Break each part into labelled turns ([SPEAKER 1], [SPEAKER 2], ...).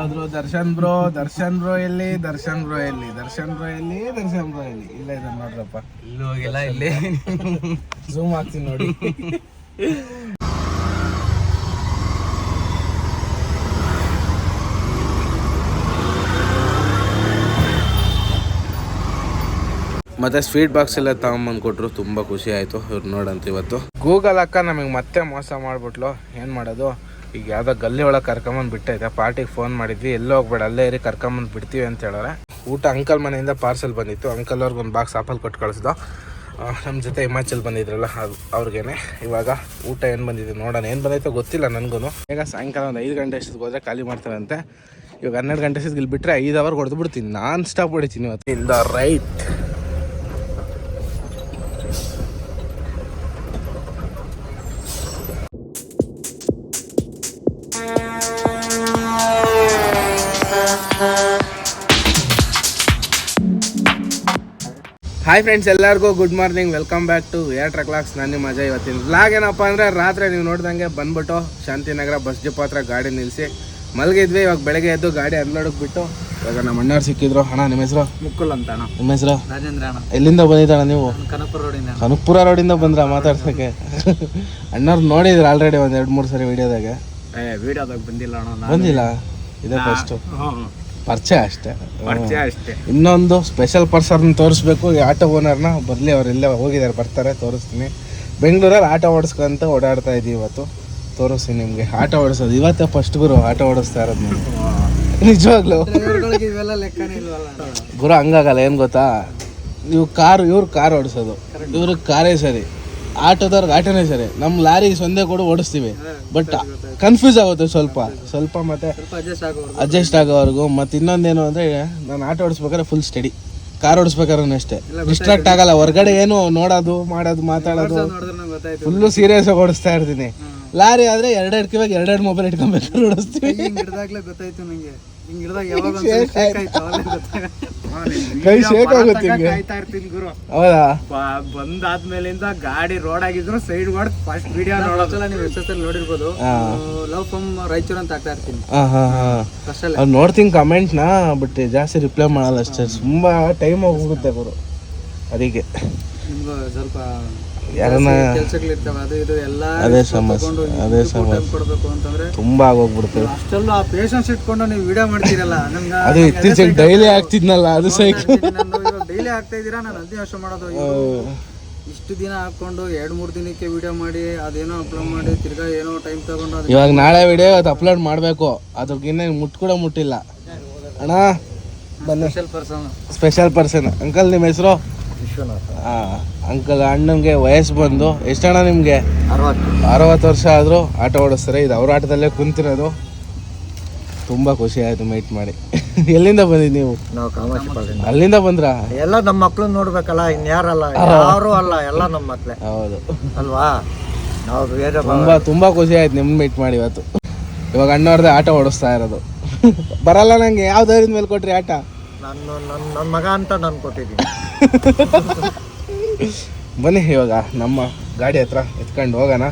[SPEAKER 1] ಆದ್ರು Darshan bro Darshan bro ಎಲ್ಲಿ Darshan bro ಎಲ್ಲಿ ದರ್ಶನ್ ಬ್ರೋ ಎಲ್ಲಿ ದರ್ಶನ್ ಬ್ರೋ ಎಲ್ಲಿ? ಇಲ್ಲ ಇದೆ ನೋಡ್ರಪ್ಪ.
[SPEAKER 2] ಇಲ್ಲಿ ಹೋಗಿಲ್ಲ ಇಲ್ಲಿ.
[SPEAKER 1] ಝೂಮ್ ಆಗ್ತೀನಿ ನೋಡಿ. ಮತ್ತೆ ಸ್ವೀಟ್ ಬಾಕ್ಸ್ ಎಲ್ಲ ತಗೊಂಬಂದು ಕೊಟ್ರು ತುಂಬಾ ಖುಷಿ ಆಯ್ತು. ಇವ್ರು ನೋಡಂತ ಇವತ್ತು. ಗೂಗಲ್ ಅಕ್ಕ ನಮಗೆ ಮತ್ತೆ ಮೋಸ ಮಾಡ್ಬಿಟ್ಲು. ಏನು ಮಾಡೋದು? ಈಗ ಯಾವ್ದೋ ಗಲ್ಲಿ ಒಳಗೆ ಕರ್ಕೊಂಬಂದು ಬಿಟ್ಟೈತೆ. ಪಾರ್ಟಿಗೆ ಫೋನ್ ಮಾಡಿದ್ವಿ. ಎಲ್ಲೂ ಹೋಗ್ಬೇಡ, ಅಲ್ಲೇ ಇರಿ, ಕರ್ಕೊಂಬಂದು ಬಿಡ್ತೀವಿ ಅಂತ ಹೇಳೋರೆ ಊಟ ಅಂಕಲ್ ಮನೆಯಿಂದ ಪಾರ್ಸೆಲ್ ಬಂದಿತ್ತು. ಅಂಕಲ್ ಅವ್ರಿಗೆ ಒಂದು ಬಾಕ್ಸ್ ಆಪಲ್ ಕೊಟ್ಟು ಕಳಿಸ್ದು ನಮ್ಮ ಜೊತೆ ಹಿಮಾಚಲ್ ಬಂದಿದ್ರಲ್ಲ ಅದು ಅವ್ರಿಗೇನೆ. ಇವಾಗ ಊಟ ಏನು ಬಂದಿದೆ ನೋಡೋಣ. ಏನು ಬಂದೈತೋ ಗೊತ್ತಿಲ್ಲ ನನಗೂ ಈಗ ಸಾಯಂಕಾಲ ಒಂದು ಐದು ಗಂಟೆ ಅಷ್ಟೊತ್ತಿಗೆ ಹೋದರೆ ಖಾಲಿ ಮಾಡ್ತಾರಂತೆ. ಇವಾಗ ಹನ್ನೆರಡು ಗಂಟೆ ಅಷ್ಟೊತ್ತಿಗೆ ಇಲ್ಲಿ ಬಿಟ್ಟರೆ ಐದು ಅವರ್ ಹೊಡೆದು ಬಿಡ್ತೀನಿ. ನಾನ್ ಸ್ಟಾಪ್ ಹೊಡಿತೀನಿ ಇವತ್ತು. In the right hi friends ಎಲ್ಲರಿಗೂ good morning welcome back to our truck logs ನಾನು ನಿಮ್ಮ ಮಜಾ ಇವತ್ತಿನ ಲಾಗ್ ಏನಪ್ಪ ಅಂದರೆ ರಾತ್ರಿ ನೀವು ನೋಡ್ದಂಗೆ ಬಂದ್ಬಿಟ್ಟು ಶಾಂತಿನಗರ ಬಸ್ ಡಿಪೋ ಹತ್ರ ಗಾಡಿ ನಿಲ್ಲಿಸಿ ಮಲಗಿದ್ವಿ. ಇವಾಗ ಬೆಳಗ್ಗೆ ಎದ್ದು ಗಾಡಿ ಅನ್ಲೋಡಕ್ಕೆ ಬಿಟ್ಟು ಇವಾಗ ನಮ್ಮ ಅಣ್ಣವ್ರು ಸಿಕ್ಕಿದ್ರು. ಅಣ್ಣ ನಿಮ್ಮ ಹೆಸರು?
[SPEAKER 2] ಮುಕ್ಕುಲ್ ಅಂತ ಅಣ್ಣ.
[SPEAKER 1] ನಿಮ್ಮ ಹೆಸರು?
[SPEAKER 2] ರಾಜೇಂದ್ರ ಅಣ್ಣ.
[SPEAKER 1] ಎಲ್ಲಿಂದ ಬಂದಿದ್ದಣ್ಣ ನೀವು?
[SPEAKER 2] ಕನಕಪುರ ರೋಡಿಂದ
[SPEAKER 1] ಕನಕಪುರ ರೋಡಿಂದ ಬಂದ್ರ ಮಾತಾಡ್ಸೋಕ್ಕೆ? ಅಣ್ಣವ್ರು ನೋಡಿದ್ರು ಆಲ್ರೆಡಿ ಒಂದು ಎರಡು ಮೂರು ಸರಿ ವಿಡಿಯೋದಾಗೆ
[SPEAKER 2] ವಿಡಿಯೋದಾಗ ಬಂದಿಲ್ಲ ಅಣ್ಣ.
[SPEAKER 1] ಬಂದಿಲ್ಲ? ಇದೇ ಫಸ್ಟು. ಪರಿಚಯ ಅಷ್ಟೇ.
[SPEAKER 2] ಪರಿಚಯ ಅಷ್ಟೇ.
[SPEAKER 1] ಇನ್ನೊಂದು ಸ್ಪೆಷಲ್ ಪರ್ಸನ್ ತೋರಿಸ್ಬೇಕು. ಈ ಆಟೋ ಓನರ್ನ ಬರಲಿ ಅವರೆಲ್ಲ ಹೋಗಿದ್ದಾರೆ ಬರ್ತಾರೆ ತೋರಿಸ್ತೀನಿ. ಬೆಂಗಳೂರಲ್ಲಿ ಆಟೋ ಓಡಿಸ್ಕೊಂತ ಓಡಾಡ್ತಾ ಇದ್ದೀವಿ ಇವತ್ತು. ತೋರಿಸ್ತೀನಿ ನಿಮಗೆ. ಆಟೋ ಓಡಿಸೋದು. ಇವತ್ತೇ ಫಸ್ಟ್ ಗುರು ಆಟೋ ಓಡಿಸ್ತಾ ಇರೋದು ನಾನು ನಿಜವಾಗ್ಲು. ಗುರು ಹಂಗಾಗಲ್ಲ ಏನು ಗೊತ್ತಾ? ನೀವು ಕಾರು ಇವ್ರು ಕಾರ್ ಓಡಿಸೋದು. ಇವ್ರಿಗೆ ಕಾರೇ ಸರಿ. ಆಟೋದವ್ರಿಗೆ ಆಟೋನೇ ಸರಿ. ನಮ್ಮ ಲಾರಿ ಸೊಂದೆ ಕೂಡ ಓಡಿಸ್ತೀವಿ. ಬಟ್ ಕನ್ಫ್ಯೂಸ್ ಆಗುತ್ತೆ ಸ್ವಲ್ಪ ಸ್ವಲ್ಪ ಮತ್ತೆ
[SPEAKER 2] ಅಡ್ಜಸ್ಟ್
[SPEAKER 1] ಆಗೋವರೆಗೂ. ಮತ್ತೆ ಇನ್ನೊಂದೇನು ಅಂದರೆ ನಾನು ಆಟೋ ಓಡಿಸ್ಬೇಕಾದ್ರೆ ಫುಲ್ ಸ್ಟಡಿ ಕಾರ್ ಓಡಿಸ್ಬೇಕಾದ್ರೆ ಅಷ್ಟೇ. ಡಿಸ್ಟ್ರಾಕ್ಟ್ ಆಗಲ್ಲ. ಹೊರಗಡೆ ಏನು ನೋಡೋದು ಮಾಡೋದು ಮಾತಾಡೋದು. ಫುಲ್ಲು ಸೀರಿಯಸ್ ಆಗಿ ಓಡಿಸ್ತಾ ಇರ್ತೀನಿ. ಲಾರಿ ಆದರೆ ಎರಡೆರಡು ಕಿವಾಗ ಎರಡೆರಡು ಮೊಬೈಲ್ ಇಟ್ಕೊಬೇಕಾದ್ರೆ ಓಡಿಸ್ತೀವಿ.
[SPEAKER 2] ಗೊತ್ತಾಯ್ತು ನಂಗೆ.
[SPEAKER 1] ಕೈ
[SPEAKER 2] ಶೇಕ್
[SPEAKER 1] ಆಗುತ್ತೆ ಹಿಂಗೆ.
[SPEAKER 2] ಕಾಯ್ತಾ ಇರ್ತೀನಿ ಗುರು.
[SPEAKER 1] ಹೌದಾ?
[SPEAKER 2] ಬಂದಾದ್ಮೇಲಿಂದ ಗಾಡಿ ರೋಡ್ ಆಗಿದ್ರು ಸೈಡ್ ಮಾಡಿ ಫಸ್ಟ್ ವಿಡಿಯೋ ನೋಡೋದಲ್ಲ ನೀವು ಎಸ್ ನೋಡಿರ್ಬೋದು. ಲವ್ ಫ್ರಮ್ ರಾಯಚೂರು ಅಂತ ಆಗ್ತಾ ಇರ್ತೀನಿ.
[SPEAKER 1] ಅವ್ರು ನೋಡ್ತೀನಿ ಕಮೆಂಟ್ನ ಬಟ್ ಜಾಸ್ತಿ ರಿಪ್ಲೈ ಮಾಡಲ್ಲ ಅಷ್ಟೇ. ತುಂಬಾ ಟೈಮ್ ಹೋಗುತ್ತೆ ಗುರು ಅದಕ್ಕೆ.
[SPEAKER 2] ನಿಮ್ಗೂ ಸ್ವಲ್ಪ
[SPEAKER 1] ಯಾರನ್ನ
[SPEAKER 2] ಕೆಲ್ಸಗಳಿರ್ತಾವ ಅದು ಇದು ಎಲ್ಲ
[SPEAKER 1] ಅದೇ ಸಮಸ್ಯೆ ಅದೇ
[SPEAKER 2] ಟೈಮ್
[SPEAKER 1] ಸಮಸ್ಯೆ.
[SPEAKER 2] ಕೊಡಬೇಕು ಅಂತಂದ್ರೆ
[SPEAKER 1] ತುಂಬ ಆಗೋಗ್ಬಿಡ್ತೇವೆ
[SPEAKER 2] ಅಷ್ಟೆಲ್ಲ ಆ ಪೇಷನ್ಸ್ ಇಟ್ಕೊಂಡು ನೀವು ವಿಡಿಯೋ ಮಾಡ್ತೀರಲ್ಲ ನಮ್ಗೆ
[SPEAKER 1] ಅದು ಇತ್ತೀಚೆಗೆ ಡೈಲಿ ಆಗ್ತಿದ್ನಲ್ಲ ಅದು ಸೈಕ್
[SPEAKER 2] ಡೈಲಿ ಆಗ್ತಾ ಇದ್ದೀರಾ? ನಾನು ಅದೇ ಯೋಚನೆ ಮಾಡೋದು. ಇಷ್ಟು ದಿನ ಹಾಕೊಂಡು ಎರಡು ಮೂರು ದಿನಕ್ಕೆ ವಿಡಿಯೋ ಮಾಡಿ ಅದೇನೋ ಅಪ್ಲೋಡ್ ಮಾಡಿ ತಿರ್ಗಾ ಏನೋ ಟೈಮ್ ತಗೊಂಡು
[SPEAKER 1] ಇವಾಗ ನಾಳೆ ವಿಡಿಯೋ ಅದು ಅಪ್ಲೋಡ್ ಮಾಡಬೇಕು. ಅದಕ್ಕಿನ್ನ ಮುಟ್ ಕೂಡ ಮುಟ್ಟಿಲ್ಲ. ಅಣ್ಣ ಬನ್ನಿ.
[SPEAKER 2] Special person
[SPEAKER 1] special person uncle ನಿಮ್ಮ ಹೆಸರು?
[SPEAKER 2] ವಿಶ್ವನಾಥ್.
[SPEAKER 1] ಅಂಕಲ್ ಅಣ್ಣನಿಗೆ ವಯಸ್ಸು ಬಂದು ಎಷ್ಟಣ್ಣ ನಿಮಗೆ?
[SPEAKER 2] ಅರವತ್ತು.
[SPEAKER 1] ಅರವತ್ತು ವರ್ಷ ಆದರೂ ಆಟ ಓಡಿಸ್ತಾರೆ. ಇದು ಅವ್ರ ಆಟದಲ್ಲೇ ಕುಂತಿರೋದು. ತುಂಬ ಖುಷಿ ಆಯಿತು ಮೀಟ್ ಮಾಡಿ. ಎಲ್ಲಿಂದ ಬಂದಿದ್ದು ನೀವು?
[SPEAKER 2] ನಾವು
[SPEAKER 1] ಅಲ್ಲಿಂದ ಬಂದ್ರಾ?
[SPEAKER 2] ಎಲ್ಲ ನಮ್ಮ ಮಕ್ಳು ನೋಡ್ಬೇಕಲ್ಲ ಇನ್ಯಾರಲ್ಲ ಯಾರು ಅಲ್ಲ ಎಲ್ಲ ನಮ್ಮ ಮಕ್ಕಳೇ
[SPEAKER 1] ಹೌದು.
[SPEAKER 2] ಅಲ್ವಾ? ನಾವು ಬೇರೆ
[SPEAKER 1] ತುಂಬಾ ತುಂಬ ಖುಷಿ ಆಯ್ತು ನಿಮ್ಮ ಮೀಟ್ ಮಾಡಿ ಇವತ್ತು. ಇವಾಗ ಅಣ್ಣವ್ರದ್ದೇ ಆಟ ಓಡಿಸ್ತಾ ಇರೋದು. ಬರಲ್ಲ ನಂಗೆ. ಯಾವ ಧೈರ್ಯದ ಮೇಲೆ ಕೊಟ್ರಿ ಆಟ?
[SPEAKER 2] ನನ್ನ ನನ್ನ ನನ್ನ ಮಗ ಅಂತ ನಾನು ಕೊಟ್ಟಿದ್ದೀನಿ.
[SPEAKER 1] ಬನ್ನಿ ಇವಾಗ ನಮ್ಮ ಗಾಡಿ ಹತ್ರ ಎತ್ಕೊಂಡು ಹೋಗೋಣ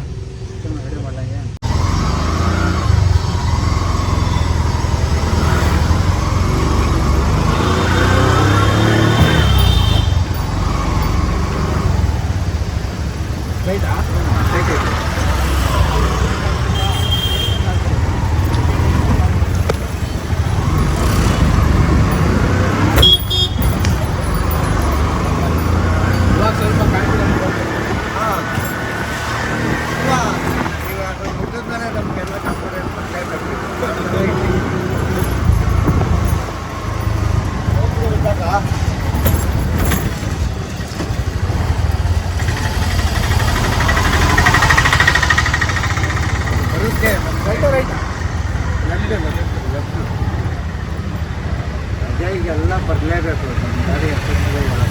[SPEAKER 2] ಈಗೆಲ್ಲ ಬರಲೇಬೇಕು ನಮ್ಮ ಗಾಡಿ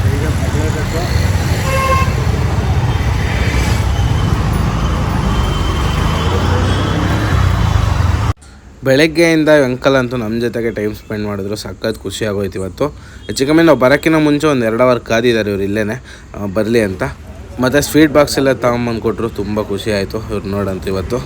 [SPEAKER 2] ಈಗ ಬರಲೇಬೇಕು
[SPEAKER 1] ಬೆಳಗ್ಗೆಯಿಂದ ಅಂಕಲ್ ಅಂತೂ ನಮ್ಮ ಜೊತೆಗೆ ಟೈಮ್ ಸ್ಪೆಂಡ್ ಮಾಡಿದ್ರು. ಸಖತ್ ಖುಷಿ ಆಗೋಯ್ತು ಇವತ್ತು. ಹೆಚ್ಚು ಕಮ್ಮಿ ನಾವು ಬರೋಕ್ಕಿಂತ ಮುಂಚೆ ಒಂದು ಎರಡು ಅವರ್ ಕಾದಿದ್ದಾರೆ ಇವ್ರು ಇಲ್ಲೇ ಬರಲಿ ಅಂತ. ಮತ್ತು ಸ್ವೀಟ್ ಬಾಕ್ಸ್ ಎಲ್ಲ ತಗೊಂಬಂದು ಕೊಟ್ಟರು ತುಂಬ ಖುಷಿ ಆಯಿತು ಇವ್ರು ನೋಡಂತ ಇವತ್ತು.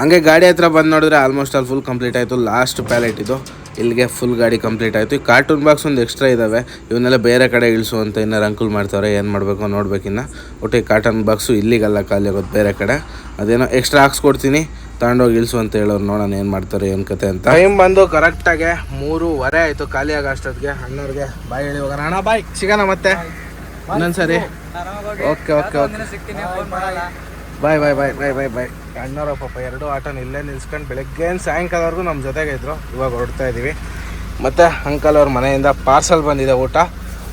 [SPEAKER 1] ಹಂಗೆ ಗಾಡಿ ಹತ್ರ ಬಂದು ನೋಡಿದ್ರೆ ಆಲ್ಮೋಸ್ಟ್ ಆಲ್ ಫುಲ್ ಕಂಪ್ಲೀಟ್ ಆಯಿತು. ಲಾಸ್ಟ್ ಪ್ಯಾಲೆಟ್ ಇದು. ಇಲ್ಲಿಗೆ ಫುಲ್ ಗಾಡಿ ಕಂಪ್ಲೀಟ್ ಆಯಿತು. ಈ ಕಾರ್ಟೂನ್ ಬಾಕ್ಸ್ ಒಂದು ಎಕ್ಸ್ಟ್ರಾ ಇದ್ದಾವೆ ಇವನ್ನೆಲ್ಲ ಬೇರೆ ಕಡೆ ಇಳಿಸು ಅಂತ ಇನ್ನೂ ಅಂಕುಲ್ ಮಾಡ್ತಾರೆ ಏನು ಮಾಡಬೇಕು ನೋಡ್ಬೇಕಿನ್ನ. ಒಟ್ಟು ಈ ಕಾರ್ಟೂನ್ ಬಾಕ್ಸು ಇಲ್ಲಿಗೆಲ್ಲ ಖಾಲಿ ಆಗೋದು ಬೇರೆ ಕಡೆ. ಅದೇನೋ ಎಕ್ಸ್ಟ್ರಾ ಹಾಕ್ಸ್ಕೊಡ್ತೀನಿ ತಗೊಂಡೋಗಿ ಇಳಿಸು ಅಂತ ಹೇಳೋರು ನೋಡೋಣ ಏನು ಮಾಡ್ತಾರೆ, ಏನು ಕತೆ ಅಂತ. ಟೈಮ್ ಬಂದು ಕರೆಕ್ಟಾಗೆ ಮೂರುವರೆ ಆಯಿತು ಖಾಲಿ ಆಗೋ ಅಷ್ಟೊತ್ತಿಗೆ. ಅಣ್ಣವ್ರಿಗೆ ಬಾಯ್ ಹೇಳಿ ಹೋಗೋಣ. ಅಣ್ಣ, ಬಾಯ್. ಸಿಗೋಣ ಮತ್ತೆ. ಇನ್ನೊಂದ್ಸರಿ. Okay okay okay. Bye bye bye bye bye bye. ಅಣ್ಣವ್ರ ಪಾಪ ಎರಡು ಆಟೋನ ಇಲ್ಲೇ ನಿಲ್ಸ್ಕೊಂಡು ಬೆಳಗ್ಗೆ ಸಾಯಂಕಾಲವರೆಗೂ ನಮ್ಮ ಜೊತೆಗೆ ಇದ್ರು. ಇವಾಗ ಹೊರಡ್ತಾ ಇದ್ದೀವಿ ಮತ್ತು ಅಂಕಲ್ ಅವ್ರ ಮನೆಯಿಂದ ಪಾರ್ಸಲ್ ಬಂದಿದೆ ಊಟ.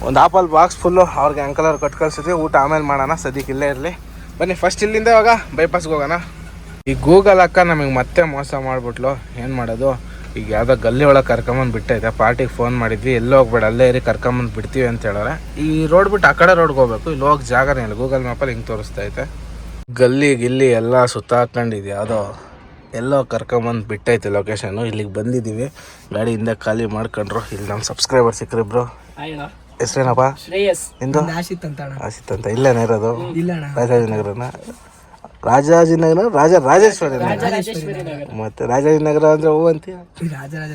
[SPEAKER 1] ಒಂದು ಆಪಲ್ ಬಾಕ್ಸ್ ಫುಲ್ಲು ಅವ್ರಿಗೆ ಅಂಕಲ್ ಅವ್ರು ಕಟ್ ಕಳ್ಸಿದ್ವಿ ಊಟ ಆಮೇಲೆ ಮಾಡೋಣ. ಸದ್ಯಕ್ಕೆ ಇಲ್ಲೇ ಇರಲಿ. ಬನ್ನಿ ಫಸ್ಟ್ ಇಲ್ಲಿಂದ ಇವಾಗ ಬೈಪಾಸ್ಗೆ ಹೋಗೋಣ. ಈ ಗೂಗಲ್ ಅಕ್ಕ ನಮಗೆ ಮತ್ತೆ ಮೋಸ ಮಾಡಿಬಿಟ್ಲು. ಏನು ಮಾಡೋದು? ಈಗ ಯಾವುದೋ ಗಲ್ಲಿ ಒಳಗೆ ಕರ್ಕೊಂಬಂದು ಬಿಟ್ಟೈತೆ. ಪಾರ್ಟಿಗೆ ಫೋನ್ ಮಾಡಿದ್ವಿ. ಎಲ್ಲೋ ಹೋಗ್ಬೇಡ ಅಲ್ಲೇ ಇರಿ ಕರ್ಕೊಂಬಂದು ಬಿಡ್ತೀವಿ ಅಂತ ಹೇಳೋರೆ. ಈ ರೋಡ್ ಬಿಟ್ಟು ಆ ಕಡೆ ರೋಡ್ಗೆ ಹೋಗ್ಬೇಕು. ಇಲ್ಲಿ ಹೋಗಿ ಜಾಗನೇ ಇಲ್ಲ. ಗೂಗಲ್ ಮ್ಯಾಪಲ್ಲಿ ಹಿಂಗೆ ತೋರಿಸ್ತಾ ಐತೆ. ಗಲ್ಲಿ ಗಿಲ್ಲಿ ಎಲ್ಲ ಸುತ್ತಾಕೊಂಡಿದ್ದು ಯಾವುದೋ ಎಲ್ಲೋ ಕರ್ಕೊಂಬಂದು ಬಿಟ್ಟೈತೆ ಲೊಕೇಶನು ಇಲ್ಲಿಗೆ ಬಂದಿದ್ದೀವಿ ಗಾಡಿ ಹಿಂದೆ ಖಾಲಿ ಮಾಡ್ಕೊಂಡ್ರು. ಇಲ್ಲಿ ನಮ್ಮ ಸಬ್ಸ್ಕ್ರೈಬರ್ ಸಿಕ್ಕರಿಬ್ರು ಹೆಸ್ರೇನಪ್ಪ? ನಿಂದು?
[SPEAKER 2] ಆಶಿತ್ ಅಂತ
[SPEAKER 1] ಆಶಿತ್ ಅಂತ. ಇಲ್ಲೇನೇ ಇರೋದು? ರಾಜಾಜಿನಗರನ ರಾಜಾಜಿನಗರ ರಾಜ ರಾಜೇಶ್ವರಿ ಮತ್ತೆ ರಾಜಾಜಿನಗರ ಅಂದ್ರೆ ಹೂ
[SPEAKER 2] ರಾಜರಾಜ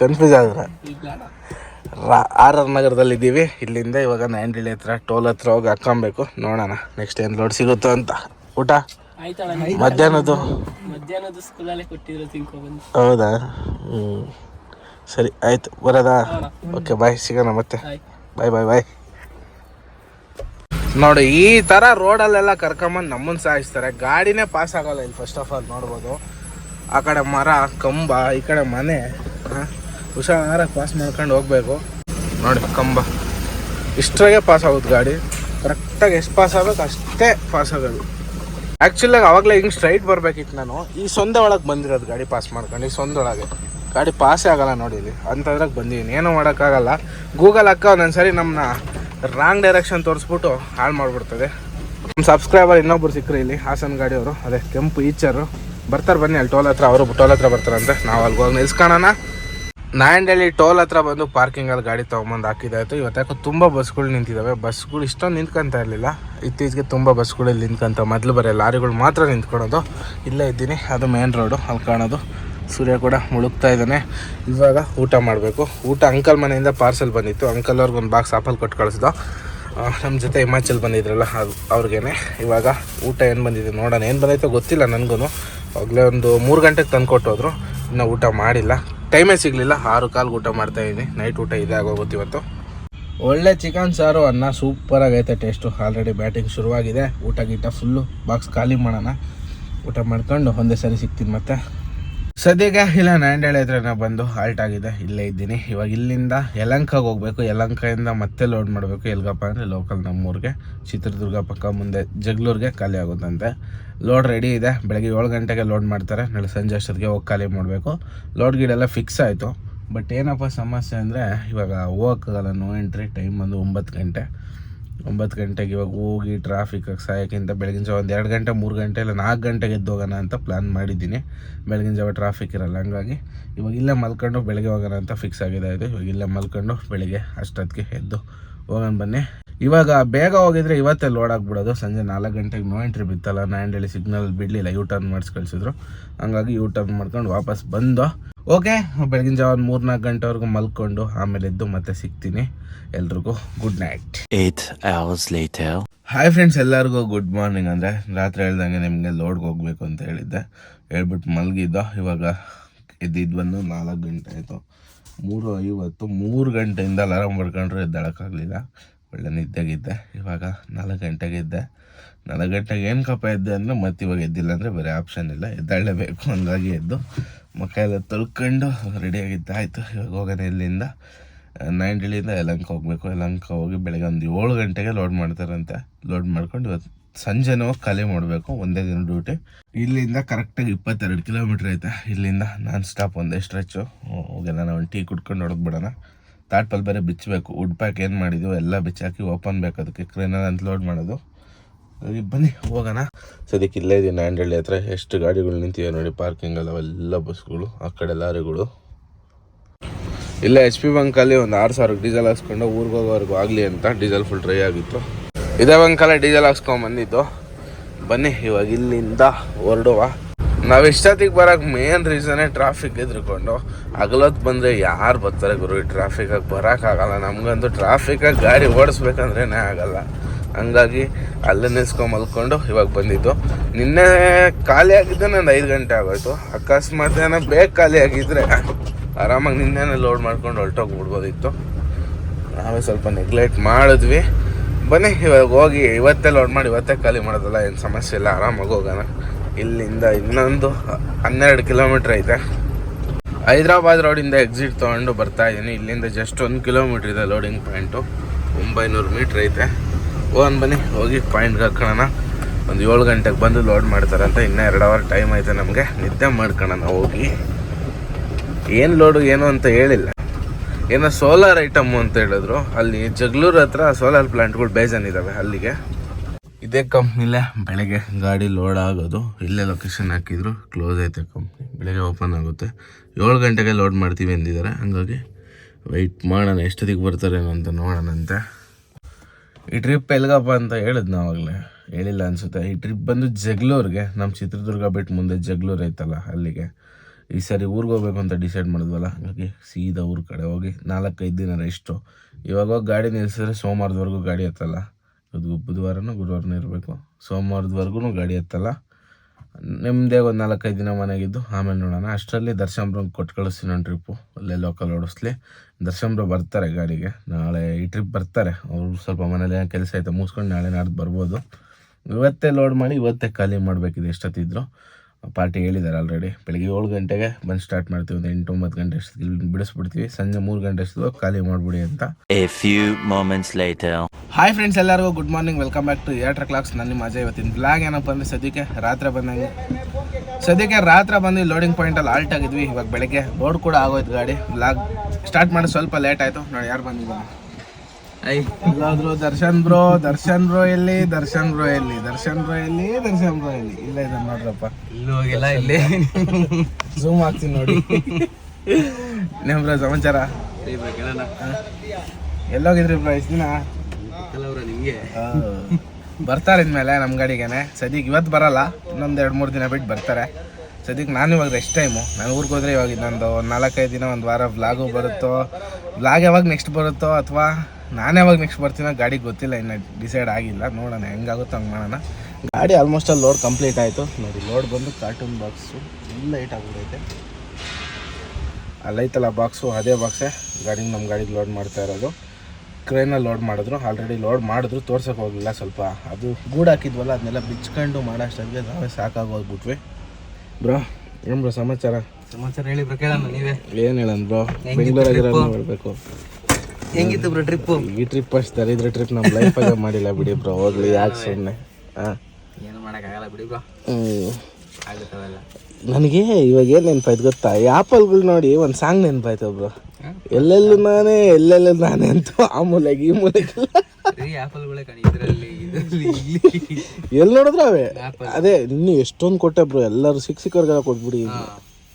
[SPEAKER 1] ಕನ್ಫ್ಯೂಸ್ ಆದ್ರ. ಆರ್ ಆರ್ ನಗರದಲ್ಲಿ ಇದ್ದೀವಿ ಇಲ್ಲಿಂದ ಇವಾಗ ನೈಂಡಿಳಿ ಹತ್ರ ಟೋಲ್ ಹತ್ರ ಹೋಗಿ ಹಾಕೊಬೇಕು ನೋಡೋಣ ನೆಕ್ಸ್ಟ್ ಏನು ಲೋಡ್ ಸಿಗುತ್ತೋ ಅಂತ. ಊಟ? ಮಧ್ಯಾಹ್ನದ್ದು? ಹೌದಾ? ಹ್ಞೂ ಸರಿ ಆಯ್ತು. ಬರೋದಾ? ಓಕೆ ಬಾಯ್ ಸಿಗೋಣ ಮತ್ತೆ. ಬಾಯ್ ಬಾಯ್ ಬಾಯ್ ನೋಡಿ, ಈ ಥರ ರೋಡಲ್ಲೆಲ್ಲ ಕರ್ಕೊಂಬಂದು ನಮ್ಮನ್ನು ಸಾಯಿಸ್ತಾರೆ. ಗಾಡಿನೇ ಪಾಸ್ ಆಗೋಲ್ಲ ಇಲ್ಲಿ ಫಸ್ಟ್ ಆಫ್ ಆಲ್ ನೋಡ್ಬೋದು. ಆ ಕಡೆ ಮರ, ಕಂಬ, ಈ ಕಡೆ ಮನೆ ಹುಷಾರ ಹುಷಾರಾಗಿ ಪಾಸ್ ಮಾಡ್ಕೊಂಡು ಹೋಗ್ಬೇಕು. ನೋಡಿ, ಕಂಬ. ಇಷ್ಟರಾಗೆ ಪಾಸ್ ಆಗುತ್ತೆ ಗಾಡಿ. ಕರೆಕ್ಟಾಗಿ ಎಷ್ಟು ಪಾಸ್ ಆಗಬೇಕು ಅಷ್ಟೇ ಪಾಸ್ ಆಗೋದು. ಆ್ಯಕ್ಚುಲಾಗಿ ಅವಾಗಲೇ ಹಿಂಗೆ ಸ್ಟ್ರೈಟ್ ಬರಬೇಕಿತ್ತು ನಾನು. ಈ ಸೊಂದೆ ಒಳಗೆ ಬಂದಿರೋದು ಗಾಡಿ ಪಾಸ್ ಮಾಡ್ಕೊಂಡು, ಈ ಸೊಂದೊಳಗೆ ಗಾಡಿ ಪಾಸೇ ಆಗೋಲ್ಲ ನೋಡಿ ಇಲ್ಲಿ. ಅಂಥದ್ರಾಗ ಬಂದಿದ್ದೀನಿ ಏನೂ ಮಾಡೋಕ್ಕಾಗಲ್ಲ. ಗೂಗಲ್ ಅಕ್ಕ ಒಂದೊಂದ್ಸರಿ ನಮ್ಮನ್ನ ರಾಂಗ್ ಡೈರೆಕ್ಷನ್ ತೋರಿಸ್ಬಿಟ್ಟು ಹಾಳು ಮಾಡಿಬಿಡ್ತದೆ. ನಮ್ಮ ಸಬ್ಸ್ಕ್ರೈಬರ್ ಇನ್ನೊಬ್ರು ಸಿಕ್ಕರು ಇಲ್ಲಿ, ಹಾಸನ್ ಗಾಡಿಯವರು. ಅದೇ, ಕೆಂಪು ಈಚರು. ಬರ್ತಾರೆ ಬನ್ನಿ, ಅಲ್ಲಿ ಟೋಲ್ ಹತ್ರ. ಅವರು ಟೋಲ್ ಹತ್ರ ಬರ್ತಾರಂತೆ. ನಾವು ಅಲ್ಲಿ ಹೋಗಿ ನಿಲ್ಸ್ಕೊಳ್ಳೋಣ ನಾಯಂಡಳ್ಳಿ ಟೋಲ್ ಹತ್ರ ಬಂದು ಪಾರ್ಕಿಂಗಲ್ಲಿ ಗಾಡಿ ತೊಗೊಂಬಂದು ಹಾಕಿದಾಯ್ತು ಇವತ್ತು. ಯಾಕೋ ತುಂಬ ಬಸ್ಗಳು ನಿಂತಿದ್ದಾವೆ ಬಸ್ಗಳು ಇಷ್ಟೊಂದು ನಿಂತ್ಕೊಂತ ಇರಲಿಲ್ಲ. ಇತ್ತೀಚೆಗೆ ತುಂಬ ಬಸ್ಗಳಲ್ಲಿ ನಿಂತ್ಕೊಂತ. ಮೊದಲು ಬರೀ ಲಾರಿಗಳು ಮಾತ್ರ ನಿಂತ್ಕೊಳೋದು. ಇಲ್ಲೇ ಇದ್ದೀನಿ. ಅದು ಮೇನ್ ರೋಡು ಅಲ್ಲಿ ಕಾಣೋದು. ಸೂರ್ಯ ಕೂಡ ಮುಳುಗ್ತಾ ಇದ್ದಾನೆ. ಇವಾಗ ಊಟ ಮಾಡಬೇಕು. ಊಟ ಅಂಕಲ್ ಮನೆಯಿಂದ ಪಾರ್ಸೆಲ್ ಬಂದಿತ್ತು. ಅಂಕಲ್ ಅವ್ರಿಗೆ ಒಂದು ಬಾಕ್ಸ್ ಆಪಲ್ ಕೊಟ್ಟು ಕಳಿಸ್ದು ನಮ್ಮ ಜೊತೆ ಹಿಮಾಚಲ್ ಬಂದಿದ್ರಲ್ಲ, ಅದು ಅವ್ರಿಗೇನೆ. ಇವಾಗ ಊಟ ಏನು ಬಂದಿದೆ ನೋಡೋಣ. ಏನು ಬಂದೈತೋ ಗೊತ್ತಿಲ್ಲ ನನಗೂ ಆಗಲೇ ಒಂದು ಮೂರು ಗಂಟೆಗೆ ತಂದು ಕೊಟ್ಟೋದ್ರು. ಇನ್ನೂ ಊಟ ಮಾಡಿಲ್ಲ. ಟೈಮೇ ಸಿಗಲಿಲ್ಲ. ಆರು ಕಾಲ್ಗೆ ಊಟ ಮಾಡ್ತಾ ಇದ್ದೀನಿ. ನೈಟ್ ಊಟ ಇದೇ ಆಗೋಗುತ್ತೆ ಇವತ್ತು. ಒಳ್ಳೆ ಚಿಕನ್ ಸಾರು ಅನ್ನ. ಸೂಪರಾಗೈತೆ ಟೇಸ್ಟು ಆಲ್ರೆಡಿ ಬ್ಯಾಟಿಂಗ್ ಶುರುವಾಗಿದೆ. ಊಟ ಗೀಟ ಫುಲ್ಲು ಬಾಕ್ಸ್ ಖಾಲಿ ಮಾಡೋಣ. ಊಟ ಮಾಡ್ಕೊಂಡು ಒಂದೇ ಸರಿ ಸಿಗ್ತೀನಿ ಮತ್ತೆ. ಸದ್ಯಕ್ಕೆ ಇಲ್ಲ ನ್ಯಾಂಡಳ ಹತ್ರ ನಾ ಬಂದು ಹಾಲ್ಟ್ ಆಗಿದೆ, ಇಲ್ಲೇ ಇದ್ದೀನಿ. ಇವಾಗ ಇಲ್ಲಿಂದ ಯಲಂಕಾಗೆ ಹೋಗ್ಬೇಕು. ಯಲಂಕದಿಂದ ಮತ್ತೆ ಲೋಡ್ ಮಾಡಬೇಕು. ಎಲ್ಗಪ್ಪ ಅಂದರೆ ಲೋಕಲ್ ನಮ್ಮೂರಿಗೆ. ಚಿತ್ರದುರ್ಗ ಪಕ್ಕ ಮುಂದೆ ಜಗಳೂರಿಗೆ ಖಾಲಿ ಆಗುತ್ತಂತೆ. ಲೋಡ್ ರೆಡಿ ಇದೆ. ಬೆಳಗ್ಗೆ ಏಳು ಗಂಟೆಗೆ ಲೋಡ್ ಮಾಡ್ತಾರೆ. ನಾಳೆ ಸಂಜೆ ಅಷ್ಟೊತ್ತಿಗೆ ಹೋಗಿ ಖಾಲಿ ಮಾಡಬೇಕು. ಲೋಡ್ ಗೀಡೆಲ್ಲ ಫಿಕ್ಸ್ ಆಯಿತು. ಬಟ್ ಏನಪ್ಪ ಸಮಸ್ಯೆ ಅಂದರೆ ಇವಾಗ ಹೋಗೋಕ್ಕಾಗಲ್ಲ ನೋ ಎಂಟ್ರಿ ಟೈಮ್ ಬಂದು ಒಂಬತ್ತು ಗಂಟೆ. ಒಂಬತ್ತು ಗಂಟೆಗೆ ಇವಾಗ ಹೋಗಿ ಟ್ರಾಫಿಕ್ಕಾಗಿ ಸಾಯೋಕ್ಕಿಂತ ಬೆಳಗಿನ ಜಾವ ಒಂದು ಎರಡು ಗಂಟೆ, ಮೂರು ಗಂಟೆ ಇಲ್ಲ ನಾಲ್ಕು ಗಂಟೆಗೆ ಎದ್ದು ಹೋಗೋಣ ಅಂತ ಪ್ಲ್ಯಾನ್ ಮಾಡಿದ್ದೀನಿ. ಬೆಳಗಿನ ಜಾವ ಟ್ರಾಫಿಕ್ ಇರಲ್ಲ, ಹಂಗಾಗಿ ಇವಾಗ ಇಲ್ಲೇ ಮಲ್ಕೊಂಡು ಬೆಳಗ್ಗೆ ಹೋಗೋಣ ಅಂತ ಫಿಕ್ಸ್ ಆಗಿದೆ. ಇದು ಇವಾಗ ಇಲ್ಲೇ ಮಲ್ಕೊಂಡು ಬೆಳಗ್ಗೆ ಅಷ್ಟೊತ್ತಿಗೆ ಎದ್ದು ಹೋಗೋಣ ಬನ್ನಿ. ಇವಾಗ ಬೇಗ ಹೋಗಿದ್ರೆ ಇವತ್ತೇ ಲೋಡ್ ಆಗಿಬಿಡೋದು. ಸಂಜೆ ನಾಲ್ಕು ಗಂಟೆಗೆ ನೋ ಎಂಟ್ರಿ ಬಿತ್ತಲ್ಲ ನಾಯಂಡಳ್ಳಿ ಸಿಗ್ನಲ್ ಬಿಡಲಿಲ್ಲ. ಯು ಟರ್ನ್ ಮಾಡಿಸಿ ಕಳಿಸಿದ್ರು. ಹಂಗಾಗಿ ಯೂ ಟರ್ನ್ ಮಾಡ್ಕೊಂಡು ವಾಪಸ್ ಬಂದು ಓಕೆ ಬೆಳಗಿನ ಜಾವ ಒಂದು ಮೂರು ನಾಲ್ಕು ಗಂಟೆವರೆಗೂ ಮಲ್ಕೊಂಡು ಆಮೇಲೆ ಎದ್ದು ಮತ್ತೆ ಸಿಗ್ತೀನಿ ಎಲ್ರಿಗೂ good night
[SPEAKER 3] Eight hours later.
[SPEAKER 1] Hi friends ಎಲ್ಲರಿಗೂ ಗುಡ್ ಮಾರ್ನಿಂಗ್ ಅಂದರೆ ರಾತ್ರಿ ಹೇಳ್ದಂಗೆ ನಿಮಗೆ ಲೋಡ್ಗೆ ಹೋಗ್ಬೇಕು ಅಂತ ಹೇಳಿದ್ದೆ. ಹೇಳ್ಬಿಟ್ಟು ಮಲಗಿದ್ದು. ಇವಾಗ ಎದ್ದಿದ್ದು ಬಂದು ನಾಲ್ಕು ಗಂಟೆ ಆಯಿತು. ಮೂರು ಐವತ್ತು ಮೂರು ಗಂಟೆಯಿಂದ ಅಲಾರಾಮ್ ಮಾಡ್ಕೊಂಡ್ರೆ ಎದ್ದೇಳೋಕ್ಕಾಗಲಿಲ್ಲ. ಒಳ್ಳೆ ನಿದ್ದೆಗಿದ್ದೆ. ಇವಾಗ ನಾಲ್ಕು ಗಂಟೆಗೆ ಇದ್ದೆ ನಾಲ್ಕು ಗಂಟೆಗೆ ಏನು ಕಪ್ಪ ಎದ್ದೆ ಅಂದರೆ ಮತ್ತೆ ಇವಾಗ ಎದ್ದಿಲ್ಲ ಅಂದರೆ ಬೇರೆ ಆಪ್ಷನ್ ಇಲ್ಲ. ಎದ್ದಾಳಲೇಬೇಕು ಹಂಗಾಗಿ ಎದ್ದು ಮುಖ ಎಲ್ಲ ತೊಳ್ಕೊಂಡು ರೆಡಿಯಾಗಿದ್ದೆ ಆಯಿತು, ಇವಾಗ ಹೋಗೋಣ ಇಲ್ಲಿಂದ. ನೈಂಡಿಲಿಂದ ಯಲಂಕ ಹೋಗಬೇಕು. ಯಲಂಕ ಹೋಗಿ ಬೆಳಗ್ಗೆ ಒಂದು ಏಳು ಗಂಟೆಗೆ ಲೋಡ್ ಮಾಡ್ತಾರಂತೆ. ಲೋಡ್ ಮಾಡ್ಕೊಂಡು ಇವತ್ತು ಸಂಜೆನೂ ಖಾಲಿ ಮಾಡಬೇಕು. ಒಂದೇ ದಿನ ಡ್ಯೂಟಿ ಇಲ್ಲಿಂದ ಕರೆಕ್ಟಾಗಿ ಇಪ್ಪತ್ತೆರಡು ಕಿಲೋಮೀಟ್ರ್ ಐತೆ. ಇಲ್ಲಿಂದ ನಾನ್ ಸ್ಟಾಪ್ ಒಂದೇ ಸ್ಟ್ರೆಚ್ಚು ಹೋಗಿ ನಾನು ಒಂದು ಟೀ ಕುಡ್ಕೊಂಡು ಹೊಡೆದ್ಬಿಡೋಣ ತಾಟ್ಪಲ್ ಬೇರೆ ಬಿಚ್ಚಬೇಕು ವುಡ್ ಪ್ಯಾಕ್ ಏನು ಮಾಡಿದ್ವು, ಎಲ್ಲ ಬಿಚ್ಚಾಕಿ ಓಪನ್ ಬೇಕು. ಅದಕ್ಕೆ ಕ್ರೇನಲ್ಲಿ ಅಂತ ಲೋಡ್ ಮಾಡೋದು. ಬನ್ನಿ, ಹೋಗೋಣ. ಸದ್ಯಕ್ಕೆ ಇಲ್ಲೇ ಇದೆ ನಾಂಡಳ್ಳಿ ಹತ್ರ. ಎಷ್ಟು ಗಾಡಿಗಳು ನಿಂತಿವೆ ನೋಡಿ ಪಾರ್ಕಿಂಗ್ ಅಲ್ಲ ಅವೆಲ್ಲ ಬಸ್ಗಳು ಆ ಕಡೆ ಲಾರಿಗಳು. ಇಲ್ಲ ಎಚ್ ಪಿ ಬಂಕಲ್ಲಿ ಒಂದು ಆರು ಸಾವಿರ ಡೀಸೆಲ್ ಹಾಕ್ಸ್ಕೊಂಡು ಊರಿಗೆ ಹೋಗೋವರೆಗೂ ಆಗಲಿ ಅಂತ ಡೀಸೆಲ್ ಫುಲ್ ಡ್ರೈ ಆಗಿತ್ತು. ಇದೇ ಬಂಕಲ್ಲೇ ಡೀಸೆಲ್ ಹಾಕ್ಸ್ಕೊಂಡು ಬಂದಿದ್ದು. ಬನ್ನಿ, ಇವಾಗ ಇಲ್ಲಿಂದ ಹೊರಡುವ. ನಾವು ಇಷ್ಟೊತ್ತಿಗೆ ಬರೋಕೆ ಮೇನ್ ರೀಸನೇ ಟ್ರಾಫಿಕ್ ಎದ್ರುಕೊಂಡು ಹಗಲೊತ್ತು ಬಂದರೆ ಯಾರು ಬರ್ತಾರೆ ಗುರು ಈ ಟ್ರಾಫಿಕಾಗಿ ಬರೋಕ್ಕಾಗಲ್ಲ ನಮಗಂತೂ ಟ್ರಾಫಿಕಾಗಿ ಗಾಡಿ ಓಡಿಸ್ಬೇಕಂದ್ರೇ ಆಗಲ್ಲ. ಹಂಗಾಗಿ ಅಲ್ಲೇ ನಿಲ್ಸ್ಕೊಂಡ್ ಮಲ್ಕೊಂಡು ಇವಾಗ ಬಂದಿದ್ದು. ನಿನ್ನೆ ಖಾಲಿ ಆಗಿದ್ದೆ ನಂದು ಐದು ಗಂಟೆ ಆಗೋಯ್ತು. ಅಕಸ್ಮಾತ್ ಏನೋ ಬೇಗ ಖಾಲಿ ಆಗಿದ್ದರೆ ಆರಾಮಾಗಿ ನಿನ್ನೆನೇ ಲೋಡ್ ಮಾಡ್ಕೊಂಡು ಹೊರಟೋಗ್ಬಿಡ್ಬೋದಿತ್ತು ನಾವೇ ಸ್ವಲ್ಪ ನೆಗ್ಲೆಕ್ಟ್ ಮಾಡಿದ್ವಿ. ಬನ್ನಿ, ಇವಾಗ ಹೋಗಿ ಇವತ್ತೇ ಲೋಡ್ ಮಾಡಿ, ಇವತ್ತೇ ಖಾಲಿ ಮಾಡೋದಲ್ಲ ಏನು ಸಮಸ್ಯೆ ಇಲ್ಲ. ಆರಾಮಾಗಿ ಹೋಗೋಣ. ಇಲ್ಲಿಂದ ಇನ್ನೊಂದು ಹನ್ನೆರಡು ಕಿಲೋಮೀಟ್ರ್ ಐತೆ. ಹೈದ್ರಾಬಾದ್ ರೋಡಿಂದ ಎಕ್ಸಿಟ್ ತೊಗೊಂಡು ಬರ್ತಾ ಇದ್ದೀನಿ ಇಲ್ಲಿಂದ ಜಸ್ಟ್ ಒಂದು ಕಿಲೋಮೀಟ್ರ್ ಇದೆ ಲೋಡಿಂಗ್ ಪಾಯಿಂಟು ಒಂಬೈನೂರು ಮೀಟ್ರ್ ಐತೆ. ಹೋಗೋಣ ಬನ್ನಿ, ಹೋಗಿ ಪಾಯಿಂಟ್ಗೆ ಹಾಕೋಣ ಒಂದು ಏಳು ಗಂಟೆಗೆ ಬಂದು ಲೋಡ್ ಮಾಡ್ತಾರಂತ ಇನ್ನೂ ಎರಡು ಅವರ್ ಟೈಮ್ ಐತೆ ನಮಗೆ. ನಿದ್ದೆ ಮಾಡ್ಕೊಳ್ಳೋಣ, ಹೋಗಿ. ಏನು ಲೋಡು ಏನು ಅಂತ ಹೇಳಿಲ್ಲ. ಏನೋ ಸೋಲಾರ್ ಐಟಮು ಅಂತ ಹೇಳಿದ್ರು. ಅಲ್ಲಿ ಜಗಳೂರು ಹತ್ರ ಸೋಲಾರ್ ಪ್ಲಾಂಟ್ಗಳು ಬೇಜಾನಿದ್ದಾವೆ ಅಲ್ಲಿಗೆ. ಇದೇ ಕಂಪ್ನಿಲೇ ಬೆಳಗ್ಗೆ ಗಾಡಿ ಲೋಡ್ ಆಗೋದು. ಇಲ್ಲೇ ಲೊಕೇಶನ್ ಹಾಕಿದ್ರು ಕ್ಲೋಸ್ ಐತೆ ಕಂಪ್ನಿ ಬೆಳಗ್ಗೆ ಓಪನ್ ಆಗುತ್ತೆ. ಏಳು ಗಂಟೆಗೆ ಲೋಡ್ ಮಾಡ್ತೀವಿ ಅಂದಿದ್ದಾರೆ ಹಂಗಾಗಿ ವೆಯ್ಟ್ ಮಾಡೋಣ ಎಷ್ಟೊತ್ತಿಗೆ ಬರ್ತಾರೇನೋ ಅಂತ ನೋಡೋಣಂತೆ. ಈ ಟ್ರಿಪ್ ಎಲ್ಗಪ್ಪ ಅಂತ ಹೇಳಿದ್ ನಾವಾಗಲೇ. ಹೇಳಿಲ್ಲ ಅನ್ಸುತ್ತೆ. ಈ ಟ್ರಿಪ್ ಬಂದು ಜಗ್ಲೂರಿಗೆ ನಮ್ಮ ಚಿತ್ರದುರ್ಗ ಬಿಟ್ಟು ಮುಂದೆ ಜಗ್ಲೂರು ಐತಲ್ಲ ಅಲ್ಲಿಗೆ. ಈ ಸರಿ ಊರಿಗೆ ಹೋಗ್ಬೇಕು ಅಂತ ಡಿಸೈಡ್ ಮಾಡಿದ್ವಲ್ಲ. ಹಾಗಾಗಿ ಸೀದಾ ಊರ ಕಡೆ ಹೋಗಿ ನಾಲ್ಕೈದು ದಿನ ರೆಸ್ಟು ಇವಾಗ ಗಾಡಿ ನಿಲ್ಲಿಸಿದ್ರೆ ಸೋಮವಾರದವರೆಗೂ ಗಾಡಿ ಹತ್ತಲ್ಲ. ಇವತ್ತು ಬುಧವಾರನೂ ಗುರುವಾರನೂ ಇರಬೇಕು. ಸೋಮವಾರದವರೆಗೂ ಗಾಡಿ ಎತ್ತಲ್ಲ. ನಿಮ್ಮದೇ ಒಂದು ನಾಲ್ಕೈದು ದಿನ ಮನೆಗಿದ್ದು ಆಮೇಲೆ ನೋಡೋಣ. ಅಷ್ಟರಲ್ಲಿ ದರ್ಶನ್ ಬ್ರೋಗ್ ಕೊಟ್ಟು ಕಳಿಸ್ತೀನಿ ನಾನು ಟ್ರಿಪ್ಪು ಅಲ್ಲೇ ಲೋಕಲ್ ಓಡಿಸ್ಲಿ. ದರ್ಶನ್ ಬ್ರೋ ಬರ್ತಾರೆ ಗಾಡಿಗೆ. ನಾಳೆ ಈ ಟ್ರಿಪ್ ಬರ್ತಾರೆ. ಅವರು ಸ್ವಲ್ಪ ಮನೇಲಿ ಕೆಲಸ ಐತೆ, ಮುಗಿಸ್ಕೊಂಡು ನಾಳೆ ನಾಡ್ದು ಬರ್ಬೋದು. ಇವತ್ತೇ ಲೋಡ್ ಮಾಡಿ ಇವತ್ತೇ ಖಾಲಿ ಮಾಡಬೇಕಿದೆ ಎಷ್ಟೊತ್ತಿದ್ರು. ಪಾರ್ಟಿ ಹೇಳಿದ್ದಾರೆ ಆಲ್ರೆಡಿ ಬೆಳಿಗ್ಗೆ ಏಳು ಗಂಟೆಗೆ ಬಂದು ಸ್ಟಾರ್ಟ್ ಮಾಡ್ತೀವಿ. ಒಂದು ಎಂಟು ಒಂಬತ್ತು ಗಂಟೆ ಅಷ್ಟೊತ್ತಿಗೆ ಬಿಡಿಸ್ಬಿಡ್ತೀವಿ. ಸಂಜೆ ಮೂರು ಗಂಟೆ ಅಷ್ಟು ಖಾಲಿ ಮಾಡಿಬಿಡಿ ಅಂತ.
[SPEAKER 3] A few moments later
[SPEAKER 1] hi friends ಎಲ್ಲರಿಗೂ good morning welcome back to eight clocks ನನ್ನ ಮಜಾ ಇವತ್ತಿನ ಬ್ಲಾಗ್ ಏನಪ್ಪ ಅಂದರೆ ಸದ್ಯಕ್ಕೆ ರಾತ್ರಿ ಬಂದಂಗೆ. ಸದ್ಯಕ್ಕೆ ರಾತ್ರಿ ಬಂದು ಲೋಡಿಂಗ್ ಪಾಯಿಂಟಲ್ಲಿ ಆಲ್ಟ್ ಆಗಿದ್ವಿ. ಇವಾಗ ಬೆಳಗ್ಗೆ ಲೋಡ್ ಕೂಡ ಆಗೋಯ್ತು ಗಾಡಿ. ಬ್ಲಾಗ್ ಸ್ಟಾರ್ಟ್ ಮಾಡಿ ಸ್ವಲ್ಪ ಲೇಟ್ ಆಯಿತು. ನೋಡಿ ಯಾರು ಬಂದಿದ್ದಾನೆ ಐ ಎಲ್ಲಾದ್ರು ದರ್ಶನ್ ಬ್ರೋ ದರ್ಶನ್ ಬ್ರೋ ಎಲ್ಲಿ ದರ್ಶನ್ ಬ್ರೋ ಎಲ್ಲಿ ದರ್ಶನ್ ಬ್ರೋ ಎಲ್ಲಿ ದರ್ಶನ್ ಬ್ರೋ ಎಲ್ಲಿ? ಇಲ್ಲ ಇದನ್ನ ನೋಡ್ರಪ್ಪ.
[SPEAKER 2] ಇಲ್ಲಿ ಹೋಗಿಲ್ಲ ಇಲ್ಲಿ.
[SPEAKER 1] ಝೂಮ್ ಆಗ್ತೀನಿ ನೋಡಿ. ನಿಮ್ಮ ಬ್ರೋ ಸಮಾಚಾರ? ಎಲ್ಲೋಗಿದ್ರಿ ಬ್ರೋ ಇಷ್ಟು ದಿನ?
[SPEAKER 2] ನಿಮಗೆ.
[SPEAKER 1] ಬರ್ತಾರೆ ಇನ್ಮೇಲೆ ನಮ್ಮ ಗಾಡಿಗೆನೆ. ಸದ್ಯಕ್ಕೆ ಇವತ್ತು ಬರಲ್ಲ ಇನ್ನೊಂದು ಎರಡು ಮೂರು ದಿನ ಬಿಟ್ಟು ಬರ್ತಾರೆ. ಸದ್ಯಕ್ಕೆ ನಾನು ಇವಾಗ ರೆಸ್ಟ್ ಟೈಮು ನಾನು ಊರಿಗೆ ಹೋದ್ರೆ ಇವಾಗ ಇನ್ನೊಂದು ನಾಲ್ಕೈದು ದಿನ ಒಂದು ವಾರ ವ್ಲಾಗು ಬರುತ್ತೋ ವ್ಲಾಗ್ ಯಾವಾಗ ನೆಕ್ಸ್ಟ್ ಬರುತ್ತೋ ಅಥವಾ ನಾನು ಯಾವಾಗ ನೆಕ್ಸ್ಟ್ ಬರ್ತೀನ ಗಾಡಿ ಗೊತ್ತಿಲ್ಲ ಇನ್ನು ಡಿಸೈಡ್ ಆಗಿಲ್ಲ. ನೋಡೋಣ ಹೆಂಗಾಗುತ್ತೋ ಹಂಗೆ ಮಾಡೋಣ. ಗಾಡಿ ಆಲ್ಮೋಸ್ಟ್ ಅಲ್ಲಿ ಲೋಡ್ ಕಂಪ್ಲೀಟ್ ಆಯಿತು. ನೋಡಿ ಲೋಡ್ ಬಂದು ಕಾರ್ಟೂನ್ ಬಾಕ್ಸು ಎಲ್ಲ ಲೈಟ್ ಆಗಿಬಿಡೈತೆ. ಅಲ್ಲೈತಲ್ಲ ಬಾಕ್ಸು ಅದೇ ಬಾಕ್ಸೇ ಗಾಡಿಗೆ ನಮ್ಮ ಗಾಡಿಗೆ ಲೋಡ್ ಮಾಡ್ತಾ ಇರೋದು. ಕ್ರೇನಲ್ಲಿ ಲೋಡ್ ಮಾಡಿದ್ರು. ಆಲ್ರೆಡಿ ಲೋಡ್ ಮಾಡಿದ್ರು. ತೋರ್ಸೋಕೆ ಹೋಗಿಲ್ಲ ಸ್ವಲ್ಪ. ಅದು ಗೂಡು ಹಾಕಿದ್ವಲ್ಲ ಅದನ್ನೆಲ್ಲ ಬಿಚ್ಕೊಂಡು ಮಾಡೋ ಅಷ್ಟೊತ್ತಿಗೆ ನಾವೇ ಸಾಕಾಗೋಗ್ಬಿಟ್ವಿ ಬ್ರೋ ಏನು ಬ್ರೋ ಸಮಾಚಾರ?
[SPEAKER 2] ಸಮಾಚಾರ ಹೇಳಿ ಬ್ರೋ ಕೇಳೋಣ ನೀವೇ.
[SPEAKER 1] ಏನು ಹೇಳೋಣ ಬ್ರೋ? ಬೆಂಗಳೂರಾಗಿರೋ ಹೇಳ್ಬೇಕು
[SPEAKER 2] ಹೆಂಗಿತ್ತು ಬ್ರೋ ಟ್ರಿಪ್
[SPEAKER 1] ಈ ಟ್ರಿಪ್ ಅಷ್ಟು ದರಿದ್ರ ಟ್ರಿಪ್ ನಮ್ಮ ಲೈಫಾಗೆ ಮಾಡಿಲ್ಲ ಬಿಡಿ ಬ್ರೋ ಹೋಗ್ಲಿ ಯಾಕೆ ಸುಮ್ಮನೆ ಹಾಂ
[SPEAKER 2] ಏನು ಮಾಡೋಕ್ಕಾಗಲ್ಲ ಬಿಡಿ ಬ್ರೋ ಆಗುತ್ತವೆಲ್ಲ
[SPEAKER 1] ನನಗೆ ಇವಾಗ ಏನು ನೆನಪಾಯ್ತು ಗೊತ್ತಾ? ಈ ಆಪಲ್ಗಳು ನೋಡಿ ಒಂದು ಸಾಂಗ್ ನೆನಪಾಯ್ತು ಬ್ರೋ ಎಲ್ಲೆಲ್ಲೂ ನಾನೇ ಎಲ್ಲೆಲ್ಲೂ ನಾನೇ ಅಂತ ಆ ಮೂಲೆಗೆ ಈ
[SPEAKER 2] ಇಲ್ಲಿ.
[SPEAKER 1] ಎಲ್ಲಿ ನೋಡಿದ್ರೆ ಅವೇ? ಅದೇ ಇನ್ನು ಎಷ್ಟೊಂದು ಕೊಟ್ಟೆ ಬ್ರೋ ಎಲ್ಲರೂ ಸಿಕ್ಕ ಸಿಕ್ಕವ್ರಿಗೆಲ್ಲ ಕೊಟ್ಬಿಡಿ.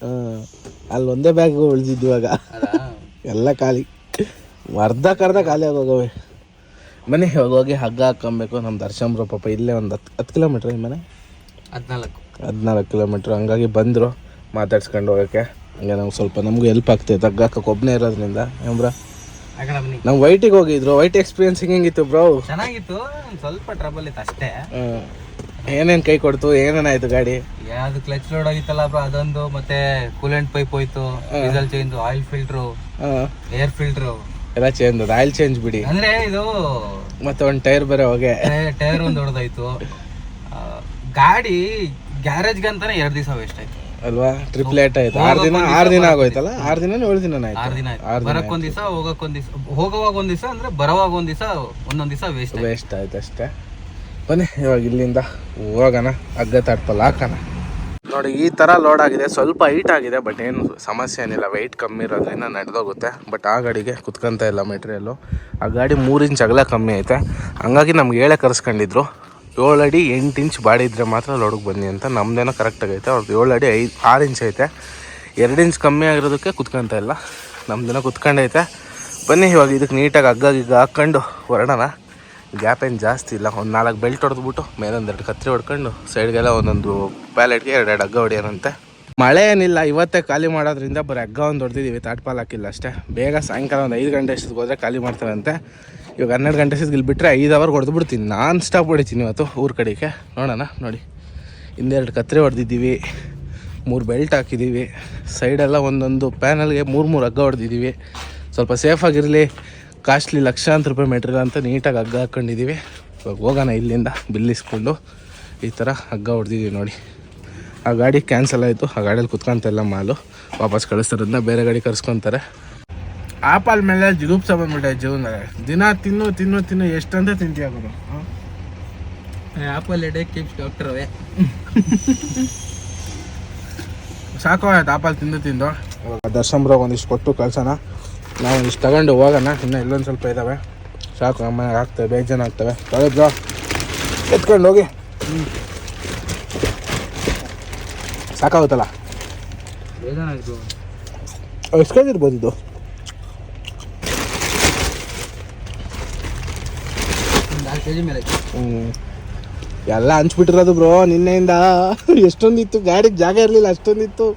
[SPEAKER 1] ಹಾಂ. ಅಲ್ಲಿ ಒಂದೇ ಬ್ಯಾಗ್ ಉಳಿದಿದ್ದು ಇವಾಗ. ಎಲ್ಲ ಖಾಲಿ. ಅರ್ಧಕ್ಕರ್ಧ ಖಾಲಿ ಆಗೋಗವೆ ಮನೆ ಹೋಗೋಗಿ ಹೋಗಿ ಹಗ್ಗ ಹಾಕೊಬೇಕು ನಮ್ಮ ದರ್ಶನ್ ರೂಪ ಪಾಪ ಇಲ್ಲೇ ಒಂದು ಹತ್ತು ಹತ್ತು ಕಿಲೋಮೀಟ್ರ್ ಮನೆ?
[SPEAKER 2] ಹದಿನಾಲ್ಕು.
[SPEAKER 1] ಹದಿನಾಲ್ಕು ಕಿಲೋಮೀಟ್ರ್ ಹಂಗಾಗಿ ಬಂದರು ಮಾತಾಡ್ಸ್ಕೊಂಡು ಹೋಗೋಕ್ಕೆ. ಹಂಗೆ ನಮ್ಗೆ ಸ್ವಲ್ಪ ನಮಗೂ ಹೆಲ್ಪ್ ಆಗ್ತೈತೆ ಹಗ್ಗ ಹಾಕಕ್ಕೆ ಒಬ್ಬನೇ ಇರೋದ್ರಿಂದ.
[SPEAKER 2] ಬನ್ನಿ.
[SPEAKER 1] ನಾವು ವೈಟಿಗೆ ಹೋಗಿದ್ರು. ವೈಟ್ ಎಕ್ಸ್ಪೀರಿಯನ್ಸ್ ಹೆಂಗಿತ್ತು ಬ್ರೋ?
[SPEAKER 2] ಚೆನ್ನಾಗಿತ್ತು. ಸ್ವಲ್ಪ ಟ್ರಬಲ್ ಇತ್ತು ಅಷ್ಟೇ.
[SPEAKER 1] ಏನೇನು ಕೈ ಕೊಡ್ತು? ಏನೇನಾಯ್ತು ಗಾಡಿ?
[SPEAKER 2] ಯಾವ್ದು ಕ್ಲಚ್ ಲೋಡ್ ಆಗಿತ್ತಲ್ಲ ಬ್ರೋ ಅದೊಂದು ಮತ್ತೆ ಕೂಲೆಂಟ್ ಪೈಪ್ ಹೋಯ್ತು diesel change oil filter air filter
[SPEAKER 1] ಎಲ್ಲ ಚೇಂಜ್ ಅದು. ಆಯಿಲ್ ಚೇಂಜ್ ಬಿಡಿ.
[SPEAKER 2] ಅಂದ್ರೆ ಇದು
[SPEAKER 1] ಮತ್ತೆ ಒಂದು ಟೈರ್ ಬೇರೆ ಹೋಗೆ.
[SPEAKER 2] ಟೈರ್ ಒಂದು ಹೊಡೆದಾಯ್ತು ಗಾಡಿ ಗ್ಯಾರೇಜ್ಗೆ ಅಂತಾನೆ ಎರಡು ದಿವಸ ವೇಸ್ಟ್ ಆಯ್ತು.
[SPEAKER 1] ಅಲ್ವಾ? ಟ್ರಿಪ್ ಲೇಟ್ ಆಯ್ತು. ಆರು ದಿನ ಆರು ದಿನ ಆಗೋಯ್ತಲ್ಲ? ಆರು ದಿನ ಏಳು ದಿನ ಆಯ್ತು.
[SPEAKER 2] ಆರು ದಿನ ಆಯ್ತು. ಬರಕ್ ಒಂದ್ ದಿವಸ ಹೋಗಕ್ ಒಂದ್ ದಿವಸ. ಹೋಗುವಾಗ ಒಂದ್ ದಿವಸ ಅಂದ್ರೆ ಬರೋವಾಗ ಒಂದ್ ದಿವಸ ಒಂದೊಂದ್ ದಿವಸ ವೇಸ್ಟ್
[SPEAKER 1] ವೇಸ್ಟ್ ಆಯ್ತು ಅಷ್ಟೇ. ಬನ್ನಿ ಇವಾಗ ಇಲ್ಲಿಂದ ಹೋಗೋಣ. ಅಗ್ಗ ತಟ್ಪಲ್ ಹಾಕೋಣ. ನೋಡಿ, ಈ ಥರ ಲೋಡ್ ಆಗಿದೆ. ಸ್ವಲ್ಪ ಹೈಟ್ ಆಗಿದೆ ಬಟ್ ಏನು ಸಮಸ್ಯೆ ಏನಿಲ್ಲ. ವೆಯ್ಟ್ ಕಮ್ಮಿ ಇರೋದ್ರಿಂದ ನಡೆದೋಗುತ್ತೆ. ಬಟ್ ಆ ಗಾಡಿಗೆ ಕುತ್ಕೊಂತ ಇಲ್ಲ ಮೆಟೀರಿಯಲ್ಲು ಆ ಗಾಡಿ ಮೂರು ಇಂಚ್ ಅಗಲ ಕಮ್ಮಿ ಐತೆ. ಹಂಗಾಗಿ ನಮ್ಗೆ ಏಳೆ ಕರೆಸ್ಕೊಂಡಿದ್ರು, ಏಳು ಅಡಿ ಎಂಟು ಇಂಚ್ ಬಾಡಿ ಇದ್ದರೆ ಮಾತ್ರ ಲೋಡಿಗೆ ಬನ್ನಿ ಅಂತ. ನಮ್ದೇನೋ ಕರೆಕ್ಟಾಗಿ ಐತೆ ಅವ್ರದ್ದು ಏಳು ಅಡಿ ಐದು, ಆರು ಇಂಚ್ ಐತೆ. ಎರಡು ಇಂಚ್ ಕಮ್ಮಿ ಆಗಿರೋದಕ್ಕೆ ಕುತ್ಕೊಂತ ಇಲ್ಲ. ನಮ್ದೇನೋ ಕುತ್ಕೊಂಡೈತೆ. ಬನ್ನಿ ಇವಾಗ ಇದಕ್ಕೆ ನೀಟಾಗಿ ಹಗ್ಗ ಗಿಗ್ಗ ಹಾಕ್ಕೊಂಡು ಹೊರಡೋಣ. ಗ್ಯಾಪ್ ಏನು ಜಾಸ್ತಿ ಇಲ್ಲ. ಒಂದು ನಾಲ್ಕು ಬೆಲ್ಟ್ ಹೊಡೆದ್ಬಿಟ್ಟು ಮೇಲೊಂದು ಎರಡು ಕತ್ರಿ ಹೊಡ್ಕೊಂಡು ಸೈಡ್ಗೆಲ್ಲ ಒಂದೊಂದು ಪ್ಯಾಲೆಟ್ಗೆ ಎರಡೆರಡು ಎರಡು ಹಗ್ಗ ಹೊಡೆಯೋನಂತೆ ಮಳೆ ಏನಿಲ್ಲ, ಇವತ್ತೇ ಖಾಲಿ ಮಾಡೋದ್ರಿಂದ ಬರೀ ಹಗ್ಗ ಒಂದು ಹೊಡೆದಿದ್ದೀವಿ ತಾಟ್ಪಾಲ್ ಹಾಕಿಲ್ಲ ಅಷ್ಟೇ. ಬೇಗ ಸಾಯಂಕಾಲ ಒಂದು ಐದು ಗಂಟೆ ಅಷ್ಟೊತ್ತಿಗೆ ಹೋದರೆ ಖಾಲಿ ಮಾಡ್ತಾರಂತೆ. ಇವಾಗ ಹನ್ನೆರಡು ಗಂಟೆ ಸಿಗ್ ಇಲ್ಲಿ ಬಿಟ್ಟರೆ ಐದು ಅವರ್ ಹೊಡೆದ್ಬಿಡ್ತೀನಿ ನಾನ್ ಸ್ಟಾಪ್ ಹೊಡಿತೀನಿ ಇವತ್ತು ಊರ ಕಡೆಗೆ. ನೋಡೋಣ, ನೋಡಿ. ಹಿಂದೆರಡು ಕತ್ರಿ ಹೊಡೆದಿದ್ದೀವಿ ಮೂರು ಬೆಲ್ಟ್ ಹಾಕಿದ್ದೀವಿ ಸೈಡೆಲ್ಲ ಒಂದೊಂದು ಪ್ಯಾನಲ್ಗೆ ಮೂರು ಮೂರು ಹಗ್ಗ ಹೊಡೆದಿದ್ದೀವಿ ಸ್ವಲ್ಪ ಸೇಫಾಗಿರಲಿ ಕಾಸ್ಟ್ಲಿ ಲಕ್ಷಾಂತರ ರೂಪಾಯಿ ಮೆಟೀರಿಯಲ್ ಅಂತ ನೀಟಾಗಿ ಹಗ್ಗ ಹಾಕ್ಕೊಂಡಿದ್ದೀವಿ. ಇವಾಗ ಹೋಗೋಣ ಇಲ್ಲಿಂದ ಬಿಲ್ಲಿಸ್ಕೊಂಡು. ಈ ಥರ ಹಗ್ಗ ಹೊಡೆದಿದ್ದೀವಿ ನೋಡಿ. ಆ ಗಾಡಿ ಕ್ಯಾನ್ಸಲ್ ಆಯಿತು. ಆ ಗಾಡಿಯಲ್ಲಿ ಕುತ್ಕೊಂತೆಲ್ಲ ಮಾಲು. ವಾಪಸ್ ಕಳಿಸ್ತಾರದನ್ನ ಬೇರೆ ಗಾಡಿ ಕರ್ಸ್ಕೊತಾರೆ. ಆಪಲ್ ಮೇಲೆ ಜಿಗುಪ್ಸ ಬಂದ್ಬಿಟ್ಟೆ ಜೀವನ ದಿನ ತಿನ್ನು ತಿನ್ನು ತಿನ್ನು ಎಷ್ಟಂತ ತಿಂತೀಯ ಗುರು?
[SPEAKER 2] Apple a day keeps doctor away.
[SPEAKER 1] ಸಾಕು ಆಯ್ತು ಆಪಲ್ ತಿಂದು ತಿಂದು. ದರ್ಶನ್ ಬ್ರೋ ಒಂದಿಷ್ಟು ಕೊಟ್ಟು ಕಳ್ಸೋಣ. ನಾವು ಇಷ್ಟು ತಗೊಂಡು ಹೋಗೋಣ. ಇನ್ನೂ ಇಲ್ಲೊಂದು ಸ್ವಲ್ಪ ಇದ್ದಾವೆ ಸಾಕು ನಮ್ಮ ಮನೆಗೆ ಆಗ್ತವೆ ಬೇಜಾನು ಆಗ್ತವೆ. ತೊಳೆದ್ರು ಎತ್ಕೊಂಡು ಹೋಗಿ. ಸಾಕಾಗುತ್ತಲ್ಲ? ಕೆ ಜಿ ಇರ್ಬೋದು ಇದು. ಹ್ಞೂ ಎಲ್ಲ ಹಂಚ್ಬಿಟ್ಟಿರೋದು ಬ್ರೋ ನಿನ್ನೆಯಿಂದ. ಎಷ್ಟೊಂದಿತ್ತು ಗಾಡಿಗೆ ಜಾಗ ಇರಲಿಲ್ಲ ಅಷ್ಟೊಂದಿತ್ತು.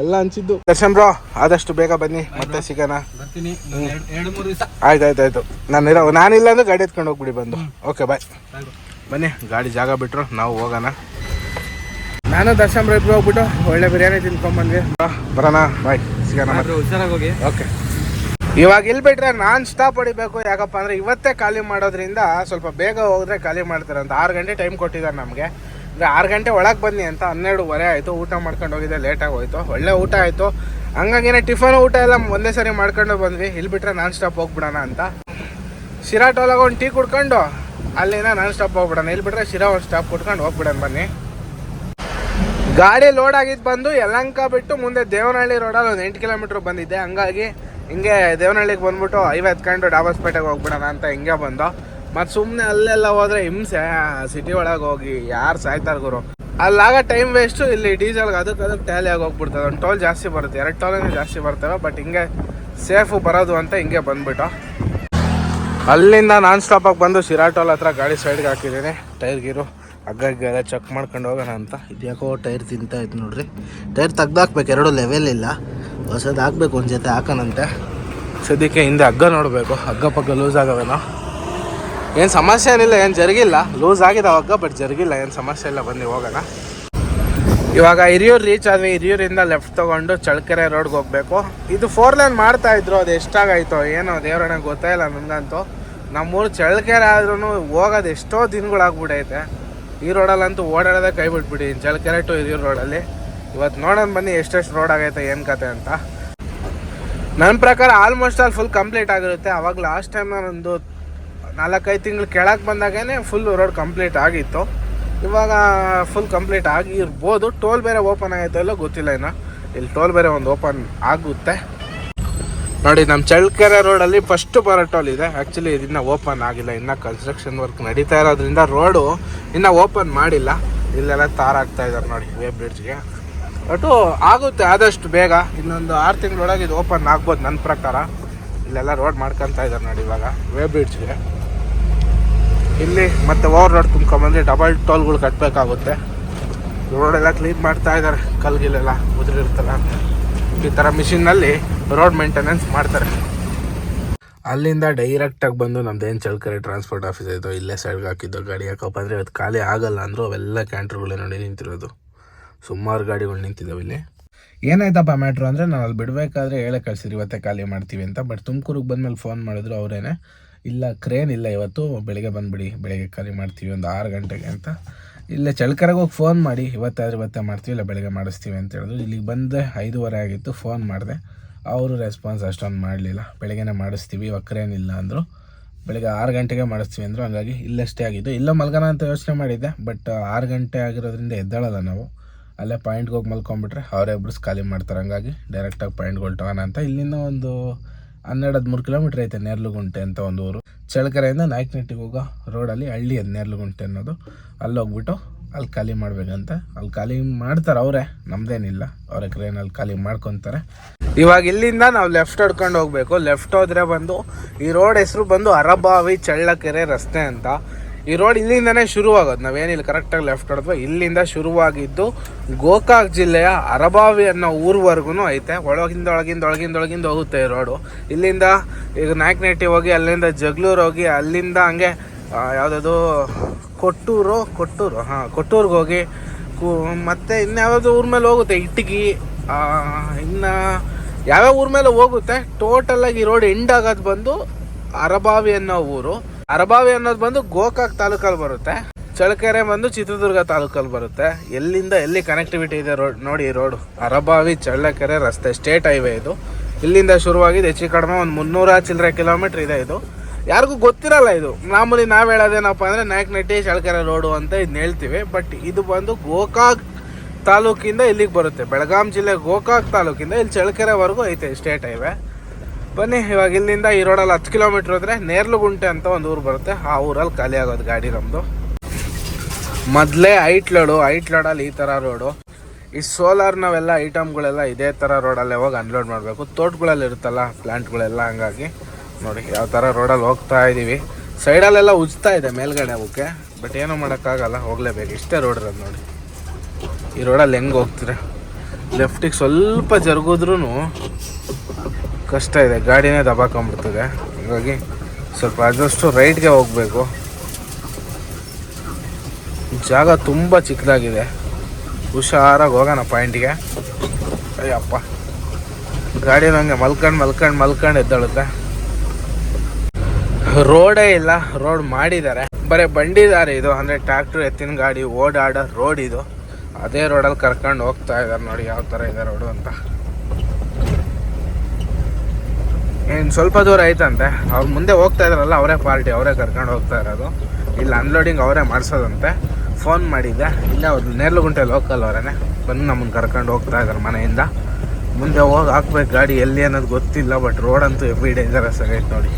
[SPEAKER 1] ಎಲ್ಲ ಹಂಚಿದ್ದು. ದರ್ಶನ್ ಬ್ರೋ ಆದಷ್ಟು ಬೇಗ ಬನ್ನಿ ಮತ್ತೆ ಸಿಗೋಣ.
[SPEAKER 2] ಬರ್ತೀನಿ. ಎರಡು ಮೂರು ದಿವಸ.
[SPEAKER 1] ಆಯ್ತು ಆಯ್ತು ಆಯ್ತು. ನಾನು ಇರೋ ನಾನಿಲ್ಲ ಅಂದ್ರೆ ಗಾಡಿ ಎತ್ಕೊಂಡು ಹೋಗ್ಬಿಡಿ ಬಂದು. ಓಕೆ ಬಾಯ್ ಬನ್ನಿ ಗಾಡಿ ಜಾಗ ಬಿಟ್ರು ನಾವು ಹೋಗೋಣ. ನಾನು ದರ್ಶನ್ ಬ್ರೋ ಇಬ್ರು ಹೋಗ್ಬಿಟ್ಟು ಒಳ್ಳೆ ಬಿರಿಯಾನಿ ತಿನ್ಕೊಂಬಂದ್ವಿ. ಬಾ, ಬರೋಣ ಬಾಯ್ ಸಿಗೋಣ ಮತ್ತೆ.
[SPEAKER 2] ಹುಷಾರಾಗಿ ಹೋಗಿ.
[SPEAKER 1] ಓಕೆ ಇವಾಗ ಇಲ್ಲಿ ಬಿಟ್ರೆ ನಾನ್ ಸ್ಟಾಪ್ ಹೊಡಿಬೇಕು ಯಾಕಪ್ಪ ಅಂದ್ರೆ ಇವತ್ತೇ ಖಾಲಿ ಮಾಡೋದ್ರಿಂದ ಸ್ವಲ್ಪ ಬೇಗ ಹೋದ್ರೆ ಖಾಲಿ ಮಾಡ್ತಾರೆ ಅಂತ. ಆರು ಗಂಟೆ ಟೈಮ್ ಕೊಟ್ಟಿದ್ದಾರೆ ನಮಗೆ. ಅಂದರೆ ಆರು ಗಂಟೆ ಒಳಗೆ ಬನ್ನಿ ಅಂತ ಹನ್ನೆರಡುವರೆ ಆಯಿತು, ಊಟ ಮಾಡ್ಕೊಂಡು ಹೋಗಿದ್ದೆ ಲೇಟಾಗಿ ಹೋಯ್ತು. ಒಳ್ಳೆ ಊಟ ಆಯಿತು. ಹಂಗಾಗಿನೇ ಟಿಫನ್ ಊಟ ಎಲ್ಲ ಒಂದೇ ಸರಿ ಮಾಡ್ಕೊಂಡು ಬಂದ್ವಿ. ಇಲ್ಲಿ ಬಿಟ್ರೆ ನಾನ್ ಸ್ಟಾಪ್ ಹೋಗ್ಬಿಡೋಣ ಅಂತ. ಶಿರಾ ಟೋಲಾಗ ಒಂದು ಟೀ ಕುಡ್ಕೊಂಡು ಅಲ್ಲಿನ ನಾನ್ ಸ್ಟಾಪ್ ಹೋಗ್ಬಿಡೋಣ. ಇಲ್ಲಿ ಬಿಟ್ರೆ ಶಿರಾ ಒಂದು ಸ್ಟಾಪ್ ಕುಡ್ಕೊಂಡು ಹೋಗ್ಬಿಡೋಣ ಬನ್ನಿ. ಗಾಡಿ ಲೋಡ್ ಆಗಿದ್ದು ಬಂದು ಯಲಂಕ ಬಿಟ್ಟು ಮುಂದೆ ದೇವನಹಳ್ಳಿ ರೋಡಲ್ಲಿ ಒಂದು ಎಂಟು ಕಿಲೋಮೀಟ್ರ್ ಬಂದಿದ್ದೆ. ಹಂಗಾಗಿ ಹಿಂಗೆ ದೇವನಹಳ್ಳಿಗೆ ಬಂದ್ಬಿಟ್ಟು ಐವತ್ತು ಕಂಡು ಡಾಬಾಸ್ಪೇಟೆಗೆ ಹೋಗ್ಬಿಡೋಣ ಅಂತ ಹಿಂಗೆ ಬಂದು. ಮತ್ತು ಸುಮ್ಮನೆ ಅಲ್ಲೆಲ್ಲ ಹೋದ್ರೆ ಹಿಂಸೆ. ಸಿಟಿ ಒಳಗೆ ಹೋಗಿ ಯಾರು ಸಾಯ್ತಾರೆ ಗುರು? ಅಲ್ಲಾಗ ಟೈಮ್ ವೇಸ್ಟು ಇಲ್ಲಿ ಡೀಸೆಲ್ಗೆ ಅದಕ್ಕೆ ಅದಕ್ಕೆ ಟ್ಯಾಲಿ ಆಗಿ ಹೋಗ್ಬಿಡ್ತದೆ. ಒಂದು ಟೋಲ್ ಜಾಸ್ತಿ ಬರುತ್ತೆ. ಎರಡು ಟೋಲೇ ಜಾಸ್ತಿ ಬರ್ತವೆ ಬಟ್ ಹಿಂಗೆ ಸೇಫು ಬರೋದು ಅಂತ ಹಿಂಗೆ ಬಂದ್ಬಿಟ್ಟು. ಅಲ್ಲಿಂದ ನಾನ್ ಸ್ಟಾಪಾಗಿ ಬಂದು ಶಿರಾಟೋಲ್ ಹತ್ರ ಗಾಡಿ ಸೈಡ್ಗೆ ಹಾಕಿದ್ದೀನಿ. ಟೈರ್ ಗೀರು ಹಗ್ಗ ಚೆಕ್ ಮಾಡ್ಕೊಂಡು ಹೋಗೋಣ ಅಂತ. ಇದ್ಯಾಕೋ ಟೈರ್ ತಿಂತಾ ಇತ್ತು ನೋಡ್ರಿ. ಟೈರ್ ತೆಗ್ದಾಕ್ಬೇಕು ಎರಡು ಲೆವೆಲ್ ಇಲ್ಲ. ಹೊಸದು ಹಾಕ್ಬೇಕು, ಒಂದು ಜೊತೆ ಹಾಕೋಣಂತೆ. ಸದ್ಯಕ್ಕೆ ಹಿಂದೆ ಹಗ್ಗ ನೋಡಬೇಕು. ಹಗ್ಗ ಪಕ್ಕ ಲೂಸ್ ಆಗವೇನೋ? ಏನು ಸಮಸ್ಯೆ ಏನಿಲ್ಲ, ಏನು ಜರುಗಿಲ್ಲ. ಲೂಸ್ ಆಗಿದೆ ಅವಾಗ ಬಟ್ ಜರುಗಿಲ್ಲ, ಏನು ಸಮಸ್ಯೆ ಇಲ್ಲ, ಬನ್ನಿ, ಹೋಗೋಣ. ಇವಾಗ ಹಿರಿಯೂರು ರೀಚ್ ಆದ್ವಿ, ಹಿರಿಯೂರಿಂದ ಲೆಫ್ಟ್ ತಗೊಂಡು ಚಳ್ಳಕೆರೆ ರೋಡ್ಗೆ ಹೋಗಬೇಕು. ಇದು ಫೋರ್ ಲೈನ್ ಮಾಡ್ತಾ ಇದ್ರು, ಅದು ಎಷ್ಟಾಗೈತೋ ಏನೋ ದೇವ್ರಣ್ಣ ಗೊತ್ತೇ ಇಲ್ಲ ನನಗಂತೂ. ನಮ್ಮೂರು ಚಳ್ಳಕೆರೆ ಆದ್ರೂ ಹೋಗೋದು ಎಷ್ಟೋ ದಿನಗಳಾಗ್ಬಿಟ್ಟೈತೆ ಈ ರೋಡಲ್ಲಂತೂ ಓಡಾಡೋದೇ ಕೈ ಬಿಟ್ಬಿಡಿ, ಚಳ್ಳಕೆರೆ ಟು ಹಿರಿಯೂರು ರೋಡಲ್ಲಿ ಇವತ್ತು ನೋಡೋಣ ಬನ್ನಿ, ಎಷ್ಟೆಷ್ಟು ರೋಡ್ ಆಗೈತೆ, ಏನು ಕತೆ ಅಂತ. ನನ್ನ ಪ್ರಕಾರ ಆಲ್ಮೋಸ್ಟ್ ಆಲ್ ಫುಲ್ ಕಂಪ್ಲೀಟ್ ಆಗಿರುತ್ತೆ. ಅವಾಗ ಲಾಸ್ಟ್ ಟೈಮ್ ನಾನೊಂದು ನಾಲ್ಕೈದು ತಿಂಗಳು ಕೆಳಗೆ ಬಂದಾಗೇ ಫುಲ್ ರೋಡ್ ಕಂಪ್ಲೀಟ್ ಆಗಿತ್ತು. ಇವಾಗ ಫುಲ್ ಕಂಪ್ಲೀಟ್ ಆಗಿರ್ಬೋದು. ಟೋಲ್ ಬೇರೆ ಓಪನ್ ಆಗೈತೋ ಇಲ್ಲೋ ಗೊತ್ತಿಲ್ಲ ಇನ್ನು. ಇಲ್ಲಿ ಟೋಲ್ ಬೇರೆ ಒಂದು ಓಪನ್ ಆಗುತ್ತೆ. ನೋಡಿ ನಮ್ಮ ಚಳ್ಳಕೆರೆ ರೋಡಲ್ಲಿ ಫಸ್ಟ್ ಬರೋ ಟೋಲ್ ಇದೆ. ಆ್ಯಕ್ಚುಲಿ ಇದನ್ನು ಓಪನ್ ಆಗಿಲ್ಲ. ಇನ್ನು ಕನ್ಸ್ಟ್ರಕ್ಷನ್ ವರ್ಕ್ ನಡೀತಾ ಇರೋದ್ರಿಂದ ರೋಡು ಇನ್ನೂ ಓಪನ್ ಮಾಡಿಲ್ಲ. ಇಲ್ಲೆಲ್ಲ ತಾರ ಇದ್ದಾರೆ ನೋಡಿ ವೇ ಬ್ರಿಡ್ಜ್ಗೆ ಒಟ್ಟು ಆಗುತ್ತೆ ಆದಷ್ಟು ಬೇಗ. ಇನ್ನೊಂದು ಆರು ತಿಂಗಳೊಳಗೆ ಇದು ಓಪನ್ ಆಗ್ಬೋದು ನನ್ನ ಪ್ರಕಾರ. ಇಲ್ಲೆಲ್ಲ ರೋಡ್ ಮಾಡ್ಕೊತಾ ಇದ್ದಾರೆ ನೋಡಿ ಇವಾಗ ವೇ ಬ್ರಿಡ್ಜ್ಗೆ ಇಲ್ಲಿ ಮತ್ತೆ ಓವರ್ ರೋಡ್ ತುಂಬ್ಕೊಂಬಂದ್ರೆ ಡಬಲ್ ಟೋಲ್ಗಳು ಕಟ್ಟಬೇಕಾಗುತ್ತೆ ರೋಡೆಲ್ಲ ಕ್ಲೀನ್ ಮಾಡ್ತಾ ಇದ್ದಾರೆ ಕಲ್ಗಿಲೆಲ್ಲ ಉದುರಿರ್ತಲ್ಲ ಈ ಥರ ಮಿಷಿನ್ನಲ್ಲಿ ರೋಡ್ ಮೇಂಟೆನೆನ್ಸ್ ಮಾಡ್ತಾರೆ. ಅಲ್ಲಿಂದ ಡೈರೆಕ್ಟಾಗಿ ಬಂದು ನಮ್ದು ಏನು ಚಳ್ಕೆರೆ ಟ್ರಾನ್ಸ್ಪೋರ್ಟ್ ಆಫೀಸ್ ಆಯಿತು ಇಲ್ಲೇ ಸೈಡ್ಗೆ ಹಾಕಿದ್ದು ಗಾಡಿ ಹಾಕಪ್ಪ ಅಂದರೆ ಇವತ್ತು ಖಾಲಿ ಆಗಲ್ಲ ಅಂದರೂ ಅವೆಲ್ಲ ಕ್ಯಾಂಟ್ರ್ಗಳೇ ನೋಡಿ ನಿಂತಿರೋದು. ಸುಮಾರು ಗಾಡಿಗಳು ನಿಂತಿದ್ದಾವೆ ಇಲ್ಲಿ. ಏನಾಯ್ತಪ್ಪ ಮ್ಯಾಟ್ರು ಅಂದರೆ ನಾನು ಅಲ್ಲಿ ಬಿಡಬೇಕಾದ್ರೆ ಹೇಳೇ ಕಳ್ಸಿರಿ, ಇವತ್ತೇ ಖಾಲಿ ಮಾಡ್ತೀವಿ ಅಂತ. ಬಟ್ ತುಮಕೂರಿಗೆ ಬಂದಮೇಲೆ ಫೋನ್ ಮಾಡಿದ್ರು ಅವರೇನೆ. ಇಲ್ಲ ಕ್ರೇನ್ ಇಲ್ಲ ಇವತ್ತು. ಬೆಳಿಗ್ಗೆ ಬಂದುಬಿಡಿ, ಬೆಳಿಗ್ಗೆ ಖಾಲಿ ಮಾಡ್ತೀವಿ, ಒಂದು ಆರು ಗಂಟೆಗೆ ಅಂತ. ಇಲ್ಲೇ ಚಳ್ಕೆರೆಗೆ ಹೋಗಿ ಫೋನ್ ಮಾಡಿ, ಇವತ್ತಾದ್ರೆ ಇವತ್ತೇ ಮಾಡ್ತೀವಿ, ಇಲ್ಲ ಬೆಳಗ್ಗೆ ಮಾಡಿಸ್ತೀವಿ ಅಂತ ಹೇಳಿದ್ರು. ಇಲ್ಲಿಗೆ ಬಂದೆ, ಐದೂವರೆ ಆಗಿತ್ತು ಫೋನ್ ಮಾಡಿದೆ. ಅವರು ರೆಸ್ಪಾನ್ಸ್ ಅಷ್ಟೊಂದು ಮಾಡಲಿಲ್ಲ. ಬೆಳಗ್ಗೆನೇ ಮಾಡಿಸ್ತೀವಿ, ಇವಾಗ ಇಲ್ಲ ಅಂದರು. ಬೆಳಗ್ಗೆ ಆರು ಗಂಟೆಗೆ ಮಾಡಿಸ್ತೀವಿ ಅಂದರು. ಹಾಗಾಗಿ ಇಲ್ಲಷ್ಟೇ ಆಗಿದ್ದು. ಇಲ್ಲ ಮಲ್ಗೋಣ ಅಂತ ಯೋಚನೆ ಮಾಡಿದ್ದೆ ಬಟ್ ಆರು ಗಂಟೆ ಆಗಿರೋದ್ರಿಂದ ಎದ್ದಾಳಲ್ಲ ನಾವು. ಅಲ್ಲೇ ಪಾಯಿಂಟ್ಗೆ ಹೋಗಿ ಮಲ್ಕೊಂಬಿಟ್ರೆ ಅವರೇ ಇಬ್ಬರು ಖಾಲಿ ಮಾಡ್ತಾರೆ. ಹಂಗಾಗಿ ಡೈರೆಕ್ಟಾಗಿ ಪಾಯಿಂಟ್ಗಳು ಟೋಣ ಅಂತ. ಇಲ್ಲಿಂದ ಒಂದು ಹನ್ನೆರಡು ಹದಿಮೂರು ಕಿಲೋಮೀಟ್ರ್ ಐತೆ ನೇರ್ಲುಗುಂಟೆ ಅಂತ ಒಂದು ಊರು. ಚಳ್ಳಕರೆಯಿಂದ ನಾಯಕನಟ್ಟಿಗೆ ಹೋಗೋ ರೋಡಲ್ಲಿ ಹಳ್ಳಿ ಅದು ನೇರ್ಲುಗುಂಟೆ ಅನ್ನೋದು. ಅಲ್ಲಿ ಹೋಗ್ಬಿಟ್ಟು ಅಲ್ಲಿ ಖಾಲಿ ಮಾಡಬೇಕಂತೆ. ಅಲ್ಲಿ ಖಾಲಿ ಮಾಡ್ತಾರೆ ಅವರೇ, ನಮ್ದೇನಿಲ್ಲ. ಅವರ ಕ್ರೇನಲ್ಲಿ ಖಾಲಿ ಮಾಡ್ಕೊತಾರೆ. ಇವಾಗ ಇಲ್ಲಿಂದ ನಾವು ಲೆಫ್ಟ್ ಹೊಡ್ಕೊಂಡು ಹೋಗ್ಬೇಕು. ಲೆಫ್ಟ್ ಹೋದ್ರೆ ಬಂದು ಈ ರೋಡ್ ಹೆಸರು ಬಂದು ಅರಬಾವಿ, ಚಳ್ಳಕೆರೆ ರಸ್ತೆ ಅಂತ. ಈ ರೋಡ್ ಇಲ್ಲಿಂದನೇ ಶುರುವಾಗೋದು. ನಾವೇನಿಲ್ಲ ಕರೆಕ್ಟಾಗಿ ಲೆಫ್ಟ್ ಹೊಡೆದ್ವಿ, ಇಲ್ಲಿಂದ ಶುರುವಾಗಿದ್ದು ಗೋಕಾಕ್ ಜಿಲ್ಲೆಯ ಅರಬಾವಿ ಅನ್ನೋ ಊರ್ವರೆಗೂ ಐತೆ. ಒಳಗಿಂದ ಒಳಗಿಂದ ಒಳಗಿಂದ ಒಳಗಿಂದ ಹೋಗುತ್ತೆ ಈ ರೋಡು ಇಲ್ಲಿಂದ ಈಗ ನಾಯಕನಹಟ್ಟಿ ಹೋಗಿ, ಅಲ್ಲಿಂದ ಜಗಳೂರು ಹೋಗಿ, ಅಲ್ಲಿಂದ ಹಂಗೆ ಯಾವುದದು, ಕೊಟ್ಟೂರು ಕೊಟ್ಟೂರು, ಹಾಂ, ಕೊಟ್ಟೂರಿಗೆ ಹೋಗಿ ಮತ್ತೆ ಮತ್ತು ಇನ್ಯಾವುದೋ ಊರ ಮೇಲೆ ಹೋಗುತ್ತೆ ಇಟ್ಟಿಗೆ ಇನ್ನು ಯಾವ್ಯಾವ ಊರ ಮೇಲೆ ಹೋಗುತ್ತೆ ಟೋಟಲಾಗಿ ಈ ರೋಡ್ ಎಂಡ್ ಆಗೋದು ಬಂದು ಅರಬಾವಿ ಅನ್ನೋ ಊರು. ಅರಬಾವಿ ಅನ್ನೋದು ಬಂದು ಗೋಕಾಕ್ ತಾಲೂಕಲ್ಲಿ ಬರುತ್ತೆ. ಚಳ್ಳಕೆರೆ ಬಂದು ಚಿತ್ರದುರ್ಗ ತಾಲೂಕಲ್ಲಿ ಬರುತ್ತೆ. ಎಲ್ಲಿಂದ ಎಲ್ಲಿ ಕನೆಕ್ಟಿವಿಟಿ ಇದೆ ರೋಡ್ ನೋಡಿ ರೋಡ್ ಅರಬಾವಿ, ಚಳ್ಳಕೆರೆ ರಸ್ತೆ ಸ್ಟೇಟ್ ಹೈವೇ ಇದು. ಇಲ್ಲಿಂದ ಶುರುವಾಗಿದೆ ಹೆಚ್ಚು ಕಡಿಮೆ ಒಂದು ಮುನ್ನೂರ ಚಿಲ್ಲರೆ ಕಿಲೋಮೀಟ್ರ್ ಇದೆ ಇದು. ಯಾರಿಗೂ ಗೊತ್ತಿರಲ್ಲ ಇದು. ಮಾಮೂಲಿ ನಾವು ಹೇಳೋದೇನಪ್ಪ ಅಂದರೆ ನಾಯಕನಟ್ಟಿ ಚಳ್ಳಕೆರೆ ರೋಡು ಅಂತ ಇದನ್ನ ಹೇಳ್ತೀವಿ. ಬಟ್ ಇದು ಬಂದು ಗೋಕಾಕ್ ತಾಲೂಕಿಂದ ಇಲ್ಲಿಗೆ ಬರುತ್ತೆ. ಬೆಳಗಾಂ ಜಿಲ್ಲೆ ಗೋಕಾಕ್ ತಾಲೂಕಿಂದ ಇಲ್ಲಿ ಚಳ್ಳಕೆರೆವರೆಗೂ ಐತೆ ಸ್ಟೇಟ್ ಹೈವೇ ಬನ್ನಿ, ಇವಾಗ ಇಲ್ಲಿಂದ ಈ ರೋಡಲ್ಲಿ ಹತ್ತು ಕಿಲೋಮೀಟ್ರ್ ಹೋದ್ರೆ ನೇರ್ಲುಗುಂಟೆ ಅಂತ ಒಂದು ಊರು ಬರುತ್ತೆ. ಆ ಊರಲ್ಲಿ ಖಾಲಿ ಆಗೋದು ಗಾಡಿ ನಮ್ಮದು ಮೊದಲೇ ಐಟ್ ಲೋಡು ಐಟ್ ಲೋಡಲ್ಲಿ ಈ ಥರ ರೋಡು ಈ ಸೋಲಾರ್ ನಾವೆಲ್ಲ ಐಟಮ್ಗಳೆಲ್ಲ ಇದೇ ಥರ ರೋಡಲ್ಲೇ ಹೋಗಿ ಅನ್ಲೋಡ್ ಮಾಡಬೇಕು. ತೋಟಗಳಲ್ಲಿ ಇರುತ್ತಲ್ಲ ಪ್ಲ್ಯಾಂಟ್ಗಳೆಲ್ಲ ಹಂಗಾಗಿ. ನೋಡಿ, ಯಾವ ಥರ ರೋಡಲ್ಲಿ ಹೋಗ್ತಾ ಇದ್ದೀವಿ ಸೈಡಲ್ಲೆಲ್ಲ ಉಜ್ತಾ ಇದೆ ಮೇಲ್ಗಡೆ ಅವಕ್ಕೆ ಬಟ್ ಏನೂ ಮಾಡೋಕ್ಕಾಗಲ್ಲ, ಹೋಗಲೇಬೇಕು. ಇಷ್ಟೇ ರೋಡ್ ಇರೋದು ನೋಡಿ. ಈ ರೋಡಲ್ಲಿ ಹೆಂಗೆ ಹೋಗ್ತೀರ? ಲೆಫ್ಟಿಗೆ ಸ್ವಲ್ಪ ಜರುಗಿದ್ರೂ ಕಷ್ಟ ಇದೆ. ಗಾಡಿನೇ ದಬಾಕೊಂಡ್ಬಿಡ್ತದೆ. ಹಾಗಾಗಿ ಸ್ವಲ್ಪ ಆದಷ್ಟು ರೈಟ್ಗೆ ಹೋಗಬೇಕು. ಜಾಗ ತುಂಬ ಚಿಕ್ಕದಾಗಿದೆ. ಹುಷಾರಾಗಿ ಹೋಗೋಣ ಪಾಯಿಂಟ್ಗೆ. ಅಯ್ಯಪ್ಪ. ಗಾಡಿ ನಂಗೆ ಮಲ್ಕಂಡು ಮಲ್ಕಂಡು ಮಲ್ಕೊಂಡು ಎದ್ದಾಳುತ್ತೆ. ರೋಡೇ ಇಲ್ಲ. ರೋಡ್ ಮಾಡಿದ್ದಾರೆ. ಬರೀ ಬಂಡಿ ದಾರಿ ಇದು. ಅಂದರೆ ಟ್ರ್ಯಾಕ್ಟ್ರ್ ಎತ್ತಿನ ಗಾಡಿ ಓಡಾಡೋ ರೋಡ್ ಇದು. ಅದೇ ರೋಡಲ್ಲಿ ಕರ್ಕೊಂಡು ಹೋಗ್ತಾ ಇದ್ದಾರೆ ನೋಡಿ ಯಾವ ಥರ ಇದೆ ರೋಡು ಅಂತ. ಏನು ಸ್ವಲ್ಪ ದೂರ ಐತಂತೆ ಅವ್ರು ಮುಂದೆ ಹೋಗ್ತಾ ಇದ್ರಲ್ಲ ಅವರೇ ಪಾರ್ಟಿ, ಅವರೇ ಕರ್ಕೊಂಡು ಹೋಗ್ತಾ ಇರೋದು. ಇಲ್ಲಿ ಅನ್ಲೋಡಿಂಗ್ ಅವರೇ ಮಾಡಿಸೋದಂತೆ. ಫೋನ್ ಮಾಡಿದ್ದೆ. ಇಲ್ಲೇ ಅವ್ರು ನೇರ್ಲುಗುಂಟೆ ಲೋಕಲ್ ಅವರೇ ಬಂದು ನಮ್ಮನ್ನು ಕರ್ಕೊಂಡು ಹೋಗ್ತಾ ಇದ್ದಾರೆ ಮನೆಯಿಂದ. ಮುಂದೆ ಹೋಗಿ ಹಾಕ್ಬೇಕು ಗಾಡಿ, ಎಲ್ಲಿ ಅನ್ನೋದು ಗೊತ್ತಿಲ್ಲ ಬಟ್ ರೋಡ್ ಅಂತೂ ಎವ್ರಿ ಡೇಂಜರಸ್ ಆಗೈತೆ ನೋಡಿ.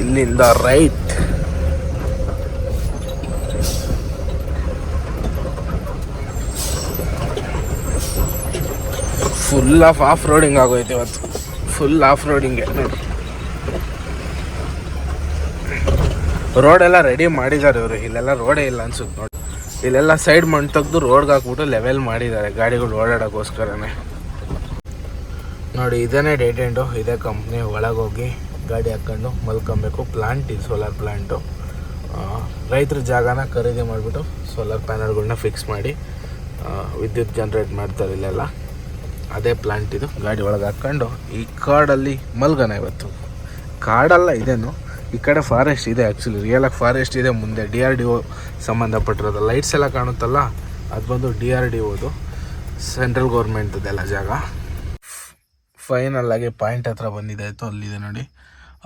[SPEAKER 1] ಇಲ್ಲಿಂದ right full off off roading ಆಗೋಯ್ತು ಇವತ್ತು. ಫುಲ್ ಆಫ್ ರೋಡಿಂಗೆ ನೋಡಿ. ರೋಡ್ ಎಲ್ಲ ರೆಡಿ ಮಾಡಿದ್ದಾರೆ ಇವರು. ಇಲ್ಲೆಲ್ಲ ರೋಡೇ ಇಲ್ಲ ಅನ್ಸುತ್ತೆ ನೋಡಿ. ಇಲ್ಲೆಲ್ಲ ಸೈಡ್ ಮಣ್ಣು ತೆಗೆದು ರೋಡ್ಗೆ ಹಾಕ್ಬಿಟ್ಟು ಲೆವೆಲ್ ಮಾಡಿದ್ದಾರೆ. ಗಾಡಿಗಳು ಓಡಾಡೋಕ್ಕೋಸ್ಕರನೇ. ನೋಡಿ, ಇದೇನೇ ಡೇಟ್ ಎಂಡು ಇದೇ ಕಂಪ್ನಿ ಹೋಗಿ ಗಾಡಿ ಹಾಕ್ಕೊಂಡು ಮಲ್ಕೊಬೇಕು. ಪ್ಲಾಂಟ್ ಇದು ಸೋಲಾರ್ ಪ್ಲಾಂಟು ರೈತರ ಜಾಗನ ಖರೀದಿ ಮಾಡಿಬಿಟ್ಟು ಸೋಲಾರ್ ಪ್ಯಾನಲ್ಗಳನ್ನ ಫಿಕ್ಸ್ ಮಾಡಿ ವಿದ್ಯುತ್ ಜನ್ರೇಟ್ ಮಾಡ್ತಾರೆ ಇಲ್ಲೆಲ್ಲ. ಅದೇ ಪ್ಲಾಂಟ್ ಇದು. ಗಾಡಿ ಒಳಗೆ ಹಾಕ್ಕೊಂಡು ಈ ಕಾಡಲ್ಲಿ ಮಲ್ಗನ ಇವತ್ತು. ಕಾಡಲ್ಲ, ಇದೇನು? ಈ ಕಡೆ ಫಾರೆಸ್ಟ್ ಇದೆ ಆ್ಯಕ್ಚುಲಿ ರಿಯಲಾಗಿ ಫಾರೆಸ್ಟ್ ಇದೆ ಮುಂದೆ. ಡಿ ಆರ್ ಡಿ ಒ ಸಂಬಂಧಪಟ್ಟಿರೋದು. ಲೈಟ್ಸ್ ಎಲ್ಲ ಕಾಣುತ್ತಲ್ಲ? ಅದು ಬಂದು ಡಿ ಆರ್ ಡಿ ಓದು ಸೆಂಟ್ರಲ್ ಗೌರ್ಮೆಂಟ್ದೆಲ್ಲ ಜಾಗ. ಫೈನಲ್ ಆಗಿ ಪಾಯಿಂಟ್ ಹತ್ರ ಬಂದಿದೆ. ಆಯಿತು, ಅಲ್ಲಿದೆ ನೋಡಿ.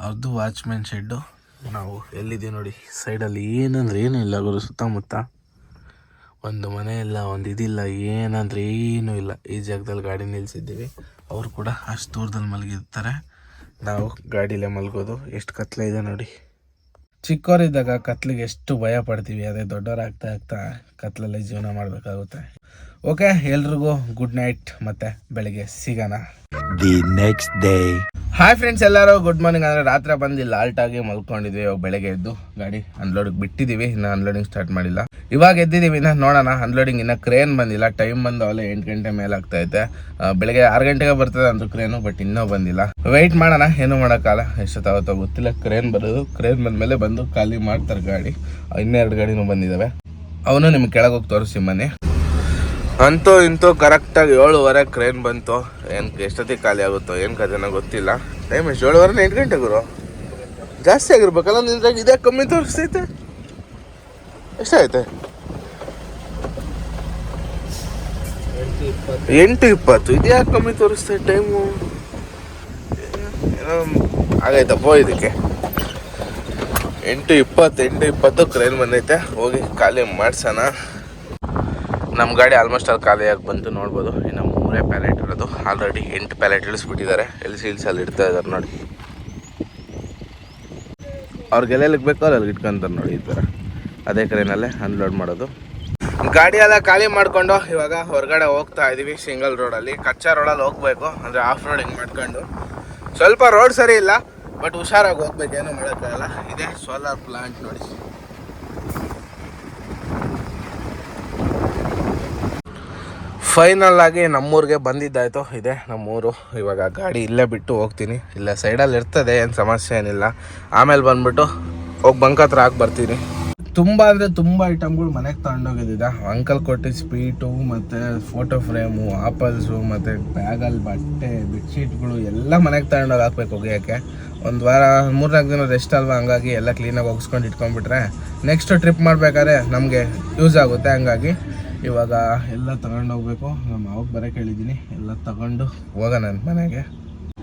[SPEAKER 1] ಅದು ವಾಚ್ಮ್ಯಾನ್ ಶೆಡ್ಡು ನಾವು ಎಲ್ಲಿದ್ದೀವಿ ನೋಡಿ? ಸೈಡಲ್ಲಿ ಏನಂದ್ರೆ ಏನೂ ಇಲ್ಲ ಗುರು ಸುತ್ತಮುತ್ತ. ಒಂದು ಮನೆ ಇಲ್ಲ, ಒಂದು ಇದಿಲ್ಲ, ಏನಂದ್ರೆ ಏನೂ ಇಲ್ಲ. ಈ ಜಾಗದಲ್ಲಿ ಗಾಡಿ ನಿಲ್ಲಿಸಿದ್ದೀವಿ ಅವರು ಕೂಡ ಅಷ್ಟು ದೂರದಲ್ಲಿ ಮಲಗಿರ್ತಾರೆ. ನಾವು ಗಾಡಿಲೇ ಮಲಗೋದು. ಎಷ್ಟು ಕತ್ಲೆ ಇದೆ ನೋಡಿ. ಚಿಕ್ಕವರಿದ್ದಾಗ ಕತ್ಲಿಗೆ ಎಷ್ಟು ಭಯ ಪಡ್ತೀವಿ. ಅದೇ ದೊಡ್ಡವರಾಗ್ತಾ ಆಗ್ತಾ ಕತ್ಲಲ್ಲೇ ಜೀವನ ಮಾಡಬೇಕಾಗುತ್ತೆ. ಓಕೆ ಎಲ್ರಿಗೂ ಗುಡ್ ನೈಟ್ ಮತ್ತೆ ಬೆಳಿಗ್ಗೆ ಸಿಗೋಣ.
[SPEAKER 3] The next day
[SPEAKER 1] hi friends ಎಲ್ಲರೂ ಗುಡ್ ಮಾರ್ನಿಂಗ್ ಅಂದರೆ ರಾತ್ರಿ ಬಂದು ಆಲ್ಟ್ ಆಗಿ ಮಲ್ಕೊಂಡಿದ್ವಿ. ಇವಾಗ ಬೆಳಗ್ಗೆ ಎದ್ದು ಗಾಡಿ ಅನ್ಲೋಡಿಗೆ ಬಿಟ್ಟಿದ್ದೀವಿ ಇನ್ನು ಅನ್ಲೋಡಿಂಗ್ ಸ್ಟಾರ್ಟ್ ಮಾಡಿಲ್ಲ. ಇವಾಗ ಎದ್ದಿದ್ದೀವಿ ಇನ್ನು ನೋಡೋಣ. ಅನ್ಲೋಡಿಂಗ್ ಇನ್ನು ಕ್ರೇನ್ ಬಂದಿಲ್ಲ. ಟೈಮ್ ಬಂದು ಅವಲ್ಲ ಎಂಟು ಗಂಟೆ ಮೇಲೆ ಆಗ್ತಾ ಆ, ಬೆಳಗ್ಗೆ ಆರು ಗಂಟೆಗೆ ಬರ್ತದೆ ಅಂದ್ರು ಕ್ರೇನು ಬಟ್ ಇನ್ನೂ ಬಂದಿಲ್ಲ. ವೆಯ್ಟ್ ಮಾಡೋಣ. ಏನು ಮಾಡೋಕ್ಕಲ್ಲ ಎಷ್ಟೊತ್ತಾಗುತ್ತೋ ಗೊತ್ತಿಲ್ಲ. ಕ್ರೇನ್ ಬರೋದು. ಕ್ರೇನ್ ಬಂದಮೇಲೆ ಬಂದು ಖಾಲಿ ಮಾಡ್ತಾರೆ ಗಾಡಿ. ಇನ್ನೆರಡು ಗಾಡಿನೂ ಬಂದಿದ್ದಾವೆ ಅವನು ನಿಮ್ಗೆ ಕೆಳಗೆ ಹೋಗಿ ತೋರಿಸಿ ಮನೆ ಅಂತೂ ಇಂತೂ ಕರೆಕ್ಟಾಗಿ ಏಳುವರೆ ಕ್ರೇನ್ ಬಂತು. ಏನು ಎಷ್ಟೊತ್ತಿಗೆ ಖಾಲಿ ಆಗುತ್ತೋ, ಏನು ಕಥೆನ ಗೊತ್ತಿಲ್ಲ. ಟೈಮ್ ಎಷ್ಟು? ಏಳುವರೆ ಎಂಟು ಗಂಟೆ ಗುರು. ಜಾಸ್ತಿ ಆಗಿರ್ಬೇಕಲ್ಲ ನಿಂದ್ರಾಗ ಇದೇ ಕಮ್ಮಿ ತೋರಿಸ್ತೈತೆ. ಎಷ್ಟಾಯ್ತೆ ಎಂಟು ಇಪ್ಪತ್ತು. ಇದು ಯಾಕೆ ಕಮ್ಮಿ ತೋರಿಸ್ತೈತೆ ಟೈಮು ಏನೋ ಆಗೈತಪ್ಪ ಇದಕ್ಕೆ. ಎಂಟು ಇಪ್ಪತ್ತು ಎಂಟು ಇಪ್ಪತ್ತು ಕ್ರೇನ್ ಬಂದೈತೆ. ಹೋಗಿ ಖಾಲಿ ಮಾಡ್ಸೋಣ. ನಮ್ಮ ಗಾಡಿ ಆಲ್ಮೋಸ್ಟ್ ಅಲ್ಲಿ ಖಾಲಿಯಾಗಿ ಬಂತು, ನೋಡ್ಬೋದು. ಇನ್ನು ಮೂರೇ ಪ್ಯಾಲೆಟ್ ಇರೋದು. ಆಲ್ರೆಡಿ ಎಂಟು ಪ್ಯಾಲೆಟ್ ಇಳಿಸ್ಬಿಟ್ಟಿದ್ದಾರೆ ಎಲ್ಲಿ ಸೀಲ್ಸಲ್ಲಿ ಇಡ್ತಾ ಇದ್ದಾರೆ ನೋಡಿ. ಅವ್ರಿಗೆ ಎಲ್ಲೆಲ್ಲಿಗೆ ಬೇಕೋ ಅಲ್ಲಿ ಇಟ್ಕೊಂತಾರೆ ನೋಡಿ ಈ ಥರ. ಅದೇ ಕ್ರೈನಲ್ಲೇ ಅನ್ಲೋಡ್ ಮಾಡೋದು. ಗಾಡಿ ಎಲ್ಲ ಖಾಲಿ ಮಾಡಿಕೊಂಡು ಇವಾಗ ಹೊರಗಡೆ ಹೋಗ್ತಾ ಇದ್ದೀವಿ ಸಿಂಗಲ್ ರೋಡಲ್ಲಿ ಕಚ್ಚಾ ರೋಡಲ್ಲಿ ಹೋಗ್ಬೇಕು, ಅಂದರೆ ಆಫ್ ರೋಡಿಂಗ್ ಮಾಡ್ಕೊಂಡು. ಸ್ವಲ್ಪ ರೋಡ್ ಸರಿ ಇಲ್ಲ ಬಟ್ ಹುಷಾರಾಗಿ ಹೋಗ್ಬೇಕೇನು ಮಾಡೋಕ್ಕಾಗಲ್ಲ. ಇದೇ ಸೋಲಾರ್ ಪ್ಲಾಂಟ್ ನೋಡಿ. ಫೈನಲ್ ಆಗಿ ನಮ್ಮೂರಿಗೆ ಬಂದಿದ್ದಾಯ್ತು, ಇದೆ ನಮ್ಮೂರು. ಇವಾಗ ಗಾಡಿ ಇಲ್ಲೇ ಬಿಟ್ಟು ಹೋಗ್ತೀನಿ. ಇಲ್ಲೇ ಸೈಡಲ್ಲಿ ಇರ್ತದೆ, ಏನು ಸಮಸ್ಯೆ ಏನಿಲ್ಲ. ಆಮೇಲೆ ಬಂದ್ಬಿಟ್ಟು ಹೋಗಿ ಬಂಕ್ ಹತ್ರ ಹಾಕಿ ಬರ್ತೀನಿ. ತುಂಬ ಅಂದರೆ ತುಂಬ ಐಟಮ್ಗಳು ಮನೆಗೆ ತಗೊಂಡೋಗಿದ್ದಿದ್ದ ಅಂಕಲ್ ಕೊಟ್ಟಿ ಸ್ವೀಟು ಮತ್ತು ಫೋಟೋ ಫ್ರೇಮು ಆಪಲ್ಸು ಮತ್ತು ಬ್ಯಾಗಲ್ಲಿ ಬಟ್ಟೆ ಬೆಡ್ಶೀಟ್ಗಳು ಎಲ್ಲ ಮನೆಗೆ ತಗೊಂಡೋಗಿ ಹಾಕ್ಬೇಕು ಒಗೆಯೋಕ್ಕೆ ಒಂದು ವಾರ, ಮೂರ್ನಾಲ್ಕು ದಿನ ರೆಸ್ಟ್ ಅಲ್ವಾ? ಹಂಗಾಗಿ ಎಲ್ಲ ಕ್ಲೀನಾಗಿ ಒಗ್ಸ್ಕೊಂಡು ಇಟ್ಕೊಂಡ್ಬಿಟ್ರೆ ನೆಕ್ಸ್ಟ್ ಟ್ರಿಪ್ ಮಾಡಬೇಕಾದ್ರೆ ನಮಗೆ ಯೂಸ್ ಆಗುತ್ತೆ, ಹಂಗಾಗಿ. ಇವಾಗ ಎಲ್ಲ ತಗೊಂಡು ಹೋಗ್ಬೇಕು. ನಮ್ಮ ಮಾವಕ್ಕೆ ಬರೋಕೆ ಹೇಳಿದ್ದೀನಿ ಎಲ್ಲ ತಗೊಂಡು ಹೋಗೋಣ ಮನೆಗೆ.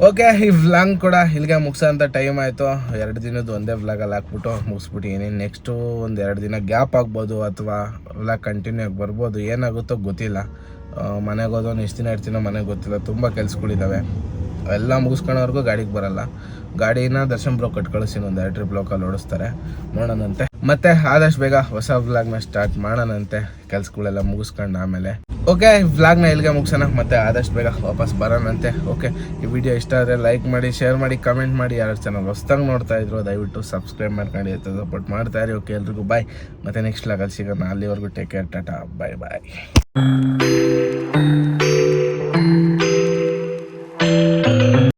[SPEAKER 1] ಓಕೆ ಈ ವ್ಲಾಗ್ ಕೂಡ ಇಲ್ಲಿಗೆ ಮುಗಿಸೋಂಥ ಟೈಮ್ ಆಯಿತು. ಎರಡು ದಿನದ ಒಂದೇ ವ್ಲಾಗಲ್ಲಿ ಹಾಕ್ಬಿಟ್ಟು ಮುಗಿಸ್ಬಿಟ್ಟಿದ್ದೀನಿ ನೆಕ್ಸ್ಟು ಒಂದು ಎರಡು ದಿನ ಗ್ಯಾಪ್ ಆಗ್ಬೋದು ಅಥವಾ ವ್ಲಾಗ್ ಕಂಟಿನ್ಯೂ ಆಗಿ ಬರ್ಬೋದು. ಏನಾಗುತ್ತೋ ಗೊತ್ತಿಲ್ಲ. ಮನೆಗೆ ಹೋದವನು ಎಷ್ಟು ದಿನ ಇರ್ತೀನೋ ಮನೆಗೆ ಗೊತ್ತಿಲ್ಲ. ತುಂಬ ಕೆಲ್ಸಗಳಿದ್ದಾವೆ ಎಲ್ಲ ಮುಗಿಸ್ಕೊಳ್ಳೋವರೆಗೂ ಗಾಡಿಗೆ ಬರಲ್ಲ. ಗಾಡಿನ ದರ್ಶನ್ ಬ್ರೋ ಕಟ್ ಕಳಿಸಿ ಒಂದು ಎರಡು ಟ್ರಿಪ್ ಲೋಕಲ್ ಓಡಿಸ್ತಾರೆ. ನೋಡೋಣಂತೆ ಮತ್ತೆ ಆದಷ್ಟು ಬೇಗ ಹೊಸ ವ್ಲಾಗ್ನ ಸ್ಟಾರ್ಟ್ ಮಾಡೋಣಂತೆ. ಕೆಲ್ಸಗಳೆಲ್ಲ ಮುಗಿಸ್ಕೊಂಡು ಆಮೇಲೆ. ಓಕೆ ವ್ಲಾಗ್ನ ಇಲ್ಲಿಗೆ ಮುಗಿಸೋಣ. ಮತ್ತೆ ಆದಷ್ಟು ಬೇಗ ವಾಪಸ್ ಬರೋಣಂತೆ. ಓಕೆ ಈ ವಿಡಿಯೋ ಇಷ್ಟ ಆದರೆ ಲೈಕ್ ಮಾಡಿ ಶೇರ್ ಮಾಡಿ ಕಮೆಂಟ್ ಮಾಡಿ. ಯಾರು ಚಾನಲ್ ಹೊಸ್ದಾಗಿ ನೋಡ್ತಾ ಇದ್ರು, ದಯವಿಟ್ಟು ಸಬ್ಸ್ಕ್ರೈಬ್ ಮಾಡ್ಕೊಂಡು ಸಪೋರ್ಟ್ ಮಾಡ್ತಾ ಇರಿ. ಓಕೆ ಎಲ್ರಿಗೂ ಬಾಯ್ ಮತ್ತೆ ನೆಕ್ಸ್ಟ್ ವ್ಲಾಗಲ್ಲಿ ಸಿಗೋಣ. ಅಲ್ಲಿವರೆಗೂ take care tata bye bye